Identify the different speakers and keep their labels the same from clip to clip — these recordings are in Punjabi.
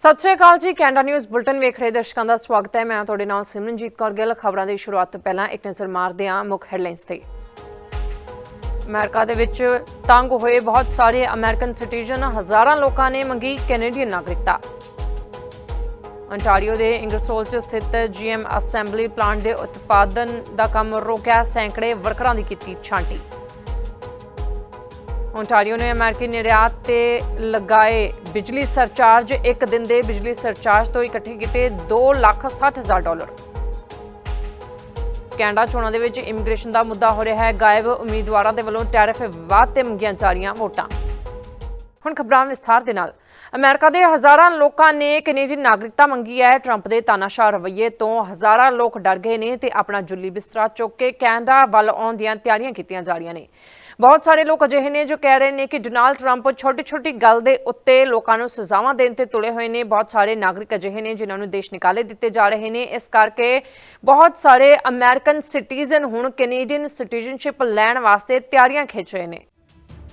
Speaker 1: ਸਤਿ ਸ਼੍ਰੀ ਅਕਾਲ ਜੀ, ਕੈਨੇਡਾ ਨਿਊਜ਼ ਬੁਲਟਨ ਵੇਖ ਰਹੇ ਦਰਸ਼ਕਾਂ ਦਾ ਸਵਾਗਤ ਹੈ। ਮੈਂ ਤੁਹਾਡੇ ਨਾਲ ਸਿਮਰਨਜੀਤ ਕੌਰ ਗਿੱਲ। ਖਬਰਾਂ ਦੀ ਸ਼ੁਰੂਆਤ ਤੋਂ ਪਹਿਲਾਂ ਇੱਕ ਨਜ਼ਰ ਮਾਰਦੇ ਹਾਂ ਮੁੱਖ ਹੈਡਲਾਈਨਸ ਤੇ। ਅਮਰੀਕਾ ਦੇ ਵਿੱਚ ਤੰਗ ਹੋਏ ਬਹੁਤ ਸਾਰੇ ਅਮਰੀਕਨ ਸਿਟੀਜ਼ਨ। ਹਜ਼ਾਰਾਂ ਲੋਕਾਂ ਨੇ ਮੰਗੀ ਕੈਨੇਡੀਅਨ ਨਾਗਰਿਕਤਾ। ਅੰਟਾਰੀਓ ਦੇ ਇੰਗਰਸੋਲ 'ਚ ਸਥਿਤ ਜੀਐਮ ਅਸੈਂਬਲੀ ਪਲਾਂਟ ਦੇ ਉਤਪਾਦਨ ਦਾ ਕੰਮ ਰੋਕਿਆ। ਸੈਂਕੜੇ ਵਰਕਰਾਂ ਦੀ ਕੀਤੀ ਛਾਂਟੀ। Ontario ਨੇ ਅਮਰੀਕੀ ਨਿਰਯਾਤ ਤੇ ਲਗਾਏ ਬਿਜਲੀ ਸਰਚਾਰਜ। ਇੱਕ ਦਿਨ ਦੇ ਬਿਜਲੀ ਸਰਚਾਰਜ ਤੋਂ ਇਕੱਠੇ ਕੀਤੇ 2,60,000 ਡਾਲਰ। ਕੈਨੇਡਾ ਚੋਣਾਂ ਦੇ ਵਿੱਚ ਇਮੀਗ੍ਰੇਸ਼ਨ ਦਾ ਮੁੱਦਾ ਹੋ ਰਿਹਾ ਹੈ। ਗਾਇਬ ਉਮੀਦਵਾਰਾਂ ਦੇ ਵੱਲੋਂ ਟੈਰਿਫ ਵਿਵਾਦ ਤੇ ਮੰਗੀਆਂ ਜਾ ਰਹੀਆਂ ਵੋਟਾਂ। ਹੁਣ ਖਬਰਾਂ ਵਿਸਥਾਰ ਦੇ ਨਾਲ। ਅਮਰੀਕਾ ਦੇ ਹਜ਼ਾਰਾਂ ਲੋਕਾਂ ਨੇ ਕੈਨੇਡੀਅਨ ਨਾਗਰਿਕਤਾ ਮੰਗੀ ਹੈ। ਟਰੰਪ ਦੇ ਤਾਨਾਸ਼ਾਹ ਰਵੱਈਏ ਤੋਂ ਹਜ਼ਾਰਾਂ ਲੋਕ ਡਰ ਗਏ ਨੇ ਤੇ ਆਪਣਾ ਜੁੱਲੀ ਬਿਸਤਰਾ ਚੁੱਕ ਕੇ ਕੈਨੇਡਾ ਵੱਲ ਆਉਣ ਦੀਆਂ ਤਿਆਰੀਆਂ ਕੀਤੀਆਂ ਜਾ ਰਹੀਆਂ ਨੇ। ਬਹੁਤ ਸਾਰੇ ਲੋਕ ਅਜਿਹੇ ਨੇ ਜੋ ਕਹਿ ਰਹੇ ਨੇ ਕਿ ਡੋਨਾਲਡ ਟਰੰਪ ਛੋਟੀ-ਛੋਟੀ ਗੱਲ ਦੇ ਉੱਤੇ ਲੋਕਾਂ ਨੂੰ ਸਜ਼ਾਵਾਂ ਦੇਣ ਤੇ ਤੁਲੇ ਹੋਏ ਨੇ। ਬਹੁਤ ਸਾਰੇ ਨਾਗਰਿਕ ਅਜਿਹੇ ਨੇ ਜਿਨ੍ਹਾਂ ਨੂੰ ਦੇਸ਼ ਨਿਕਾਲੇ ਦਿੱਤੇ ਜਾ ਰਹੇ ਨੇ। ਇਸ ਕਰਕੇ ਬਹੁਤ ਸਾਰੇ ਅਮਰੀਕਨ ਸਿਟੀਜ਼ਨ ਹੁਣ ਕੈਨੇਡੀਅਨ ਸਿਟੀਜ਼ਨਸ਼ਿਪ ਲੈਣ ਵਾਸਤੇ ਤਿਆਰੀਆਂ ਖਿੱਚ ਰਹੇ ਨੇ।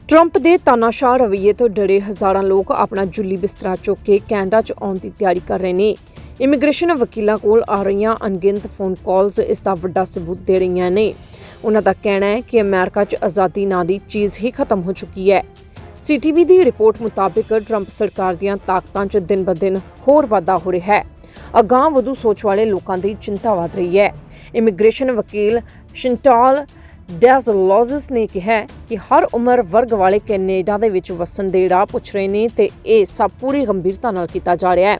Speaker 1: ਟਰੰਪ ਦੇ ਤਾਨਾਸ਼ਾਹ ਰਵੱਈਏ ਤੋਂ ਡਰੇ ਹਜ਼ਾਰਾਂ ਲੋਕ ਆਪਣਾ ਜੁੱਲੀ ਬਿਸਤਰਾ ਚੁੱਕ ਕੇ ਕੈਨੇਡਾ 'ਚ ਆਉਣ ਦੀ ਤਿਆਰੀ ਕਰ ਰਹੇ ਨੇ। ਇਮੀਗ੍ਰੇਸ਼ਨ ਵਕੀਲਾਂ ਕੋਲ ਆ ਰਹੀਆਂ ਅਣਗਿਣਤ ਫੋਨ ਕਾਲਸ ਇਸ ਦਾ ਵੱਡਾ ਸਬੂਤ ਦੇ ਰਹੀਆਂ ਨੇ। ਉਹਨਾਂ ਦਾ ਕਹਿਣਾ ਹੈ ਕਿ ਅਮਰੀਕਾ 'ਚ ਆਜ਼ਾਦੀ ਨਾਂ ਦੀ ਚੀਜ਼ ਹੀ ਖਤਮ ਹੋ ਚੁੱਕੀ ਹੈ। ਸੀਟੀਵੀ ਦੀ ਰਿਪੋਰਟ ਮੁਤਾਬਕ ਟਰੰਪ ਸਰਕਾਰ ਦੀਆਂ ਤਾਕਤਾਂ 'ਚ ਦਿਨ-ਬਦਿਨ ਹੋਰ ਵਾਧਾ ਹੋ ਰਿਹਾ ਹੈ। ਅਗਾਂਹ ਵਧੂ ਸੋਚ ਵਾਲੇ ਲੋਕਾਂ ਦੀ ਚਿੰਤਾ ਵਧ ਰਹੀ ਹੈ। ਇਮੀਗ੍ਰੇਸ਼ਨ ਵਕੀਲ ਸ਼ਿੰਟਾਲ ਡੈਜ਼ਲੋਜ਼ਸ ਨੇ ਕਿਹਾ ਕਿ ਹਰ ਉਮਰ ਵਰਗ ਵਾਲੇ ਕੈਨੇਡਾ ਦੇ ਵਿੱਚ ਵਸਣ ਦੇ ਰਾਹ ਪੁੱਛ ਰਹੇ ਨੇ ਤੇ ਇਹ ਸਭ ਪੂਰੀ ਗੰਭੀਰਤਾ ਨਾਲ ਕੀਤਾ ਜਾ ਰਿਹਾ ਹੈ।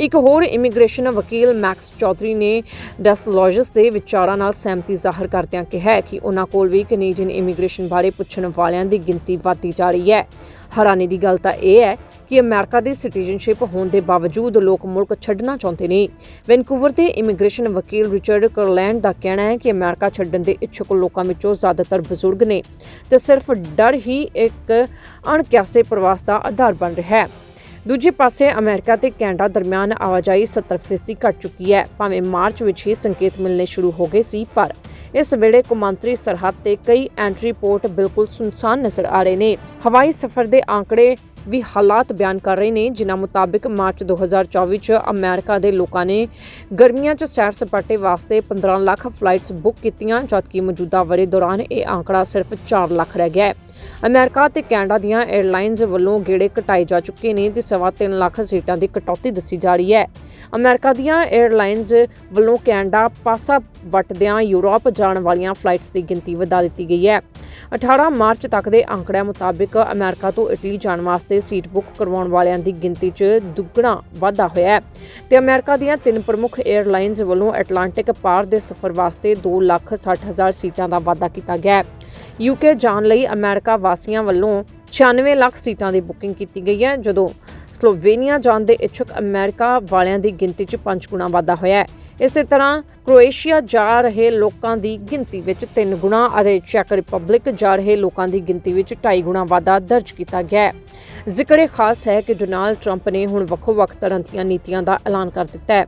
Speaker 1: ਇੱਕ ਹੋਰ ਇਮੀਗ੍ਰੇਸ਼ਨ ਵਕੀਲ ਮੈਕਸ ਚੌਧਰੀ ਨੇ ਡੈਸਲੋਜਸ ਦੇ ਵਿਚਾਰਾਂ ਨਾਲ ਸਹਿਮਤੀ ਜ਼ਾਹਰ ਕਰਦਿਆਂ ਕਿਹਾ ਕਿ ਉਹਨਾਂ ਕੋਲ ਵੀ ਕੈਨੇਡੀਅਨ ਇਮੀਗ੍ਰੇਸ਼ਨ ਬਾਰੇ ਪੁੱਛਣ ਵਾਲਿਆਂ ਦੀ ਗਿਣਤੀ ਵਧਦੀ ਜਾ ਰਹੀ ਹੈ। ਹੈਰਾਨੀ ਦੀ ਗੱਲ ਤਾਂ ਇਹ ਹੈ ਕਿ ਅਮਰੀਕਾ ਦੀ ਸਿਟੀਜ਼ਨਸ਼ਿਪ ਹੋਣ ਦੇ ਬਾਵਜੂਦ ਲੋਕ ਮੁਲਕ ਛੱਡਣਾ ਚਾਹੁੰਦੇ ਨੇ। ਵੈਨਕੂਵਰ ਦੇ ਇਮੀਗ੍ਰੇਸ਼ਨ ਵਕੀਲ ਰਿਚਰਡ ਕਰਲੈਂਡ ਦਾ ਕਹਿਣਾ ਹੈ ਕਿ ਅਮਰੀਕਾ ਛੱਡਣ ਦੇ ਇੱਛੁਕ ਲੋਕਾਂ ਵਿੱਚੋਂ ਜ਼ਿਆਦਾਤਰ ਬਜ਼ੁਰਗ ਨੇ ਤੇ ਸਿਰਫ ਡਰ ਹੀ ਇੱਕ ਅਣਕਿਆਸੇ ਪ੍ਰਵਾਸ ਦਾ ਆਧਾਰ ਬਣ ਰਿਹਾ ਹੈ। ਦੂਜੇ ਪਾਸੇ ਅਮਰੀਕਾ ਤੇ ਕੈਨੇਡਾ ਦਰਮਿਆਨ ਆਵਾਜਾਈ 70% ਘਟ ਚੁੱਕੀ ਹੈ। ਭਾਵੇਂ ਮਾਰਚ ਵਿੱਚ ਹੀ ਸੰਕੇਤ ਮਿਲਣੇ ਸ਼ੁਰੂ ਹੋ ਗਏ ਸੀ, ਪਰ ਇਸ ਵੇਲੇ ਕੁਮਾਂਤਰੀ ਸਰਹੱਦ ਤੇ ਕਈ ਐਂਟਰੀ ਪੋਰਟ ਬਿਲਕੁਲ ਸੁਨਸਾਨ ਨਜ਼ਰ ਆ ਰਹੇ ਨੇ। ਹਵਾਈ ਸਫ਼ਰ ਦੇ ਆંકੜੇ ਵੀ ਹਾਲਾਤ ਬਿਆਨ ਕਰ ਰਹੇ ਨੇ, ਜਿਨ੍ਹਾਂ ਮੁਤਾਬਕ ਮਾਰਚ 2024 ਚ ਅਮਰੀਕਾ ਦੇ ਲੋਕਾਂ ਨੇ ਗਰਮੀਆਂ 'ਚ ਸੈਰ ਸਪਾਟੇ ਵਾਸਤੇ 15 ਲੱਖ ਫਲਾਈਟਸ ਬੁੱਕ ਕੀਤੀਆਂ, ਜਦਕਿ ਮੌਜੂਦਾ ਵਰੇ ਦੌਰਾਨ ਇਹ ਆંકੜਾ ਸਿਰਫ 4 ਲੱਖ ਰਹਿ ਗਿਆ ਹੈ। ਅਮਰੀਕਾ ਤੇ ਕੈਨੇਡਾ ਦੀਆਂ 에ਅਰਲਾਈਨਸ ਵੱਲੋਂ ਗੇੜੇ ਘਟਾਏ ਜਾ ਚੁੱਕੇ ਨੇ ਤੇ ਸਵਾ ਤਿੰਨ ਲੱਖ ਸੀਟਾਂ ਦੀ ਕਟੌਤੀ ਦੱਸੀ ਜਾ ਰਹੀ ਹੈ। ਅਮਰੀਕਾ ਦੀਆਂ 에ਅਰਲਾਈਨਸ ਵੱਲੋਂ ਕੈਨੇਡਾ ਪਾਸਾ ਵਟਦਿਆਂ ਯੂਰਪ ਜਾਣ ਵਾਲੀਆਂ ਫਲਾਈਟਸ ਦੀ ਗਿਣਤੀ ਵਧਾ ਦਿੱਤੀ ਗਈ ਹੈ। 18 ਮਾਰਚ ਤੱਕ ਦੇ ਅੰਕੜਿਆਂ ਮੁਤਾਬਕ ਅਮਰੀਕਾ ਤੋਂ ਇਟਲੀ ਜਾਣ ਵਾਸਤੇ ਸੀਟ ਬੁੱਕ ਕਰਵਾਉਣ ਵਾਲਿਆਂ ਦੀ ਗਿਣਤੀ 'ਚ ਦੁੱਗਣਾ ਵਾਧਾ ਹੋਇਆ ਹੈ। ਤੇ ਅਮਰੀਕਾ ਦੀਆਂ ਤਿੰਨ ਪ੍ਰਮੁੱਖ 에ਅਰਲਾਈਨਸ ਵੱਲੋਂ ਐਟਲਾਂਟਿਕ ਪਾਰ ਦੇ ਸਫ਼ਰ ਵਾਸਤੇ 2,60,000 ਸੀਟਾਂ ਦਾ ਵਾਧਾ ਕੀਤਾ ਗਿਆ ਹੈ। ਯੂਕੇ ਜਾਣ ਲਈ ਅਮਰੀਕਾ ਵਾਸੀਆਂ ਵੱਲੋਂ 96 ਲੱਖ ਸੀਟਾਂ ਦੀ ਬੁਕਿੰਗ ਕੀਤੀ ਗਈ ਹੈ, ਜਦੋਂ ਸਲੋਵੇਨੀਆ ਜਾਣ ਦੇ ਇੱਛੁਕ ਅਮਰੀਕਾ ਵਾਲਿਆਂ ਦੀ ਗਿਣਤੀ 'ਚ 5 ਗੁਣਾ ਵਾਧਾ ਹੋਇਆ ਹੈ। ਇਸੇ ਤਰ੍ਹਾਂ ਕ੍ਰੋਏਸ਼ੀਆ ਜਾ ਰਹੇ ਲੋਕਾਂ ਦੀ ਗਿਣਤੀ ਵਿੱਚ 3 ਗੁਣਾ ਅਤੇ ਚੈਕ ਰਿਪਬਲਿਕ ਜਾ ਰਹੇ ਲੋਕਾਂ ਦੀ ਗਿਣਤੀ ਵਿੱਚ 2.5 ਗੁਣਾ ਵਾਧਾ ਦਰਜ ਕੀਤਾ ਗਿਆ ਹੈ। ਜ਼ਿਕਰੇ ਖਾਸ ਹੈ ਕਿ ਡੋਨਾਲਡ ਟਰੰਪ ਨੇ ਹੁਣ ਵੱਖੋ-ਵੱਖ ਤਰ੍ਹਾਂ ਦੀਆਂ ਨੀਤੀਆਂ ਦਾ ਐਲਾਨ ਕਰ ਦਿੱਤਾ ਹੈ।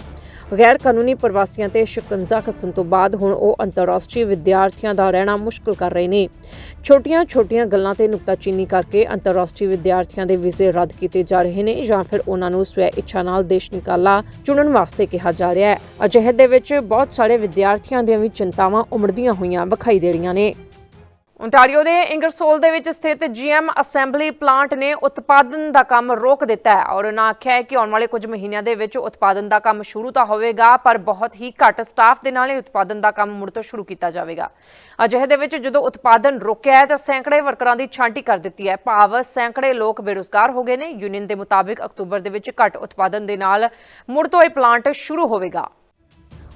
Speaker 1: ਗੈਰ ਕਾਨੂੰਨੀ ਪ੍ਰਵਾਸੀਆਂ ਤੇ ਸ਼ਿਕੰਜਾ ਕੱਸਣ ਤੋਂ ਬਾਅਦ ਹੁਣ ਉਹ ਅੰਤਰਰਾਸ਼ਟਰੀ ਵਿਦਿਆਰਥੀਆਂ ਦਾ ਰਹਿਣਾ ਮੁਸ਼ਕਲ ਕਰ ਰਹੇ ਨੇ। ਛੋਟੀਆਂ-ਛੋਟੀਆਂ ਗੱਲਾਂ ਤੇ ਨੁਕਤਾਚੀਨੀ ਕਰਕੇ ਅੰਤਰਰਾਸ਼ਟਰੀ ਵਿਦਿਆਰਥੀਆਂ ਦੇ ਵੀਜ਼ੇ ਰੱਦ ਕੀਤੇ ਜਾ ਰਹੇ ਨੇ ਜਾਂ ਫਿਰ ਉਹਨਾਂ ਨੂੰ ਸਵੈ ਇੱਛਾ ਨਾਲ ਦੇਸ਼ ਨਿਕਾਲਾ ਚੁਣਨ ਵਾਸਤੇ ਕਿਹਾ ਜਾ ਰਿਹਾ ਹੈ। ਅਜਿਹੇ ਦੇ ਵਿੱਚ ਬਹੁਤ ਸਾਰੇ ਵਿਦਿਆਰਥੀਆਂ ਦੀਆਂ ਵੀ ਚਿੰਤਾਵਾਂ ਉਮੜਦੀਆਂ ਹੋਈਆਂ ਵਿਖਾਈ ਦੇ ਰਹੀਆਂ ਨੇ। ਓਨਟਾਰੀਓ ਦੇ ਇੰਗਰਸੋਲ ਦੇ ਵਿੱਚ ਸਥਿਤ ਜੀਐਮ ਅਸੈਂਬਲੀ ਪਲਾਂਟ ਨੇ ਉਤਪਾਦਨ ਦਾ ਕੰਮ ਰੋਕ ਦਿੱਤਾ ਹੈ ਔਰ ਉਹਨਾਂ ਆਖਿਆ ਹੈ ਕਿ ਆਉਣ ਵਾਲੇ ਕੁਝ ਮਹੀਨਿਆਂ ਦੇ ਵਿੱਚ ਉਤਪਾਦਨ ਦਾ ਕੰਮ ਸ਼ੁਰੂ ਤਾਂ ਹੋਵੇਗਾ, ਪਰ ਬਹੁਤ ਹੀ ਘੱਟ ਸਟਾਫ ਦੇ ਨਾਲ ਇਹ ਉਤਪਾਦਨ ਦਾ ਕੰਮ ਮੁੜ ਤੋਂ ਸ਼ੁਰੂ ਕੀਤਾ ਜਾਵੇਗਾ। ਅਜਿਹੇ ਦੇ ਵਿੱਚ ਜਦੋਂ ਉਤਪਾਦਨ ਰੁਕਿਆ ਹੈ ਤਾਂ ਸੈਂਕੜੇ ਵਰਕਰਾਂ ਦੀ ਛਾਂਟੀ ਕਰ ਦਿੱਤੀ ਹੈ। ਭਾਵ ਸੈਂਕੜੇ ਲੋਕ ਬੇਰੁਜ਼ਗਾਰ ਹੋ ਗਏ ਨੇ। ਯੂਨੀਅਨ ਦੇ ਮੁਤਾਬਿਕ ਅਕਤੂਬਰ ਦੇ ਵਿੱਚ ਘੱਟ ਉਤਪਾਦਨ ਦੇ ਨਾਲ ਮੁੜ ਤੋਂ ਇਹ ਪਲਾਂਟ ਸ਼ੁਰੂ ਹੋਵੇਗਾ।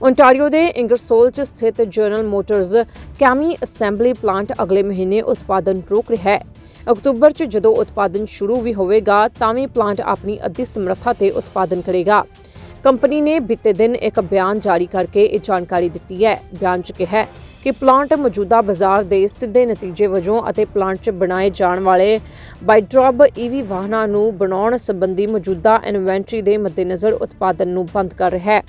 Speaker 1: ਓਨਟਾਰੀਓ ਦੇ ਇੰਗਰਸੋਲ 'ਚ ਸਥਿਤ General Motors CAMI assembly plant ਅਗਲੇ ਮਹੀਨੇ ਉਤਪਾਦਨ ਰੋਕ ਰਿਹਾ ਹੈ। ਅਕਤੂਬਰ 'ਚ ਜਦੋਂ ਉਤਪਾਦਨ ਸ਼ੁਰੂ ਵੀ ਹੋਵੇਗਾ, ਤਾਂ ਵੀ ਪਲਾਂਟ ਆਪਣੀ ਅੱਧੀ ਸਮਰੱਥਾ ਤੇ ਉਤਪਾਦਨ ਕਰੇਗਾ। ਕੰਪਨੀ ਨੇ ਬੀਤੇ ਦਿਨ ਇੱਕ ਬਿਆਨ ਜਾਰੀ ਕਰਕੇ ਇਹ ਜਾਣਕਾਰੀ ਦਿੱਤੀ ਹੈ। ਬਿਆਨ 'ਚ ਕਿਹਾ ਕਿ ਪਲਾਂਟ ਮੌਜੂਦਾ ਬਾਜ਼ਾਰ ਦੇ ਸਿੱਧੇ ਨਤੀਜੇ ਵਜੋਂ ਅਤੇ ਪਲਾਂਟ 'ਚ ਬਣਾਏ ਜਾਣ ਵਾਲੇ ਬਾਈਡਰੋਬ ਈਵੀ ਵਾਹਨਾਂ ਨੂੰ ਬਣਾਉਣ ਸੰਬੰਧੀ ਮੌਜੂਦਾ ਇਨਵੈਂਟਰੀ ਦੇ ਮੱਦੇਨਜ਼ਰ ਉਤਪਾਦਨ ਨੂੰ ਬੰਦ ਕਰ ਰਿਹਾ ਹੈ।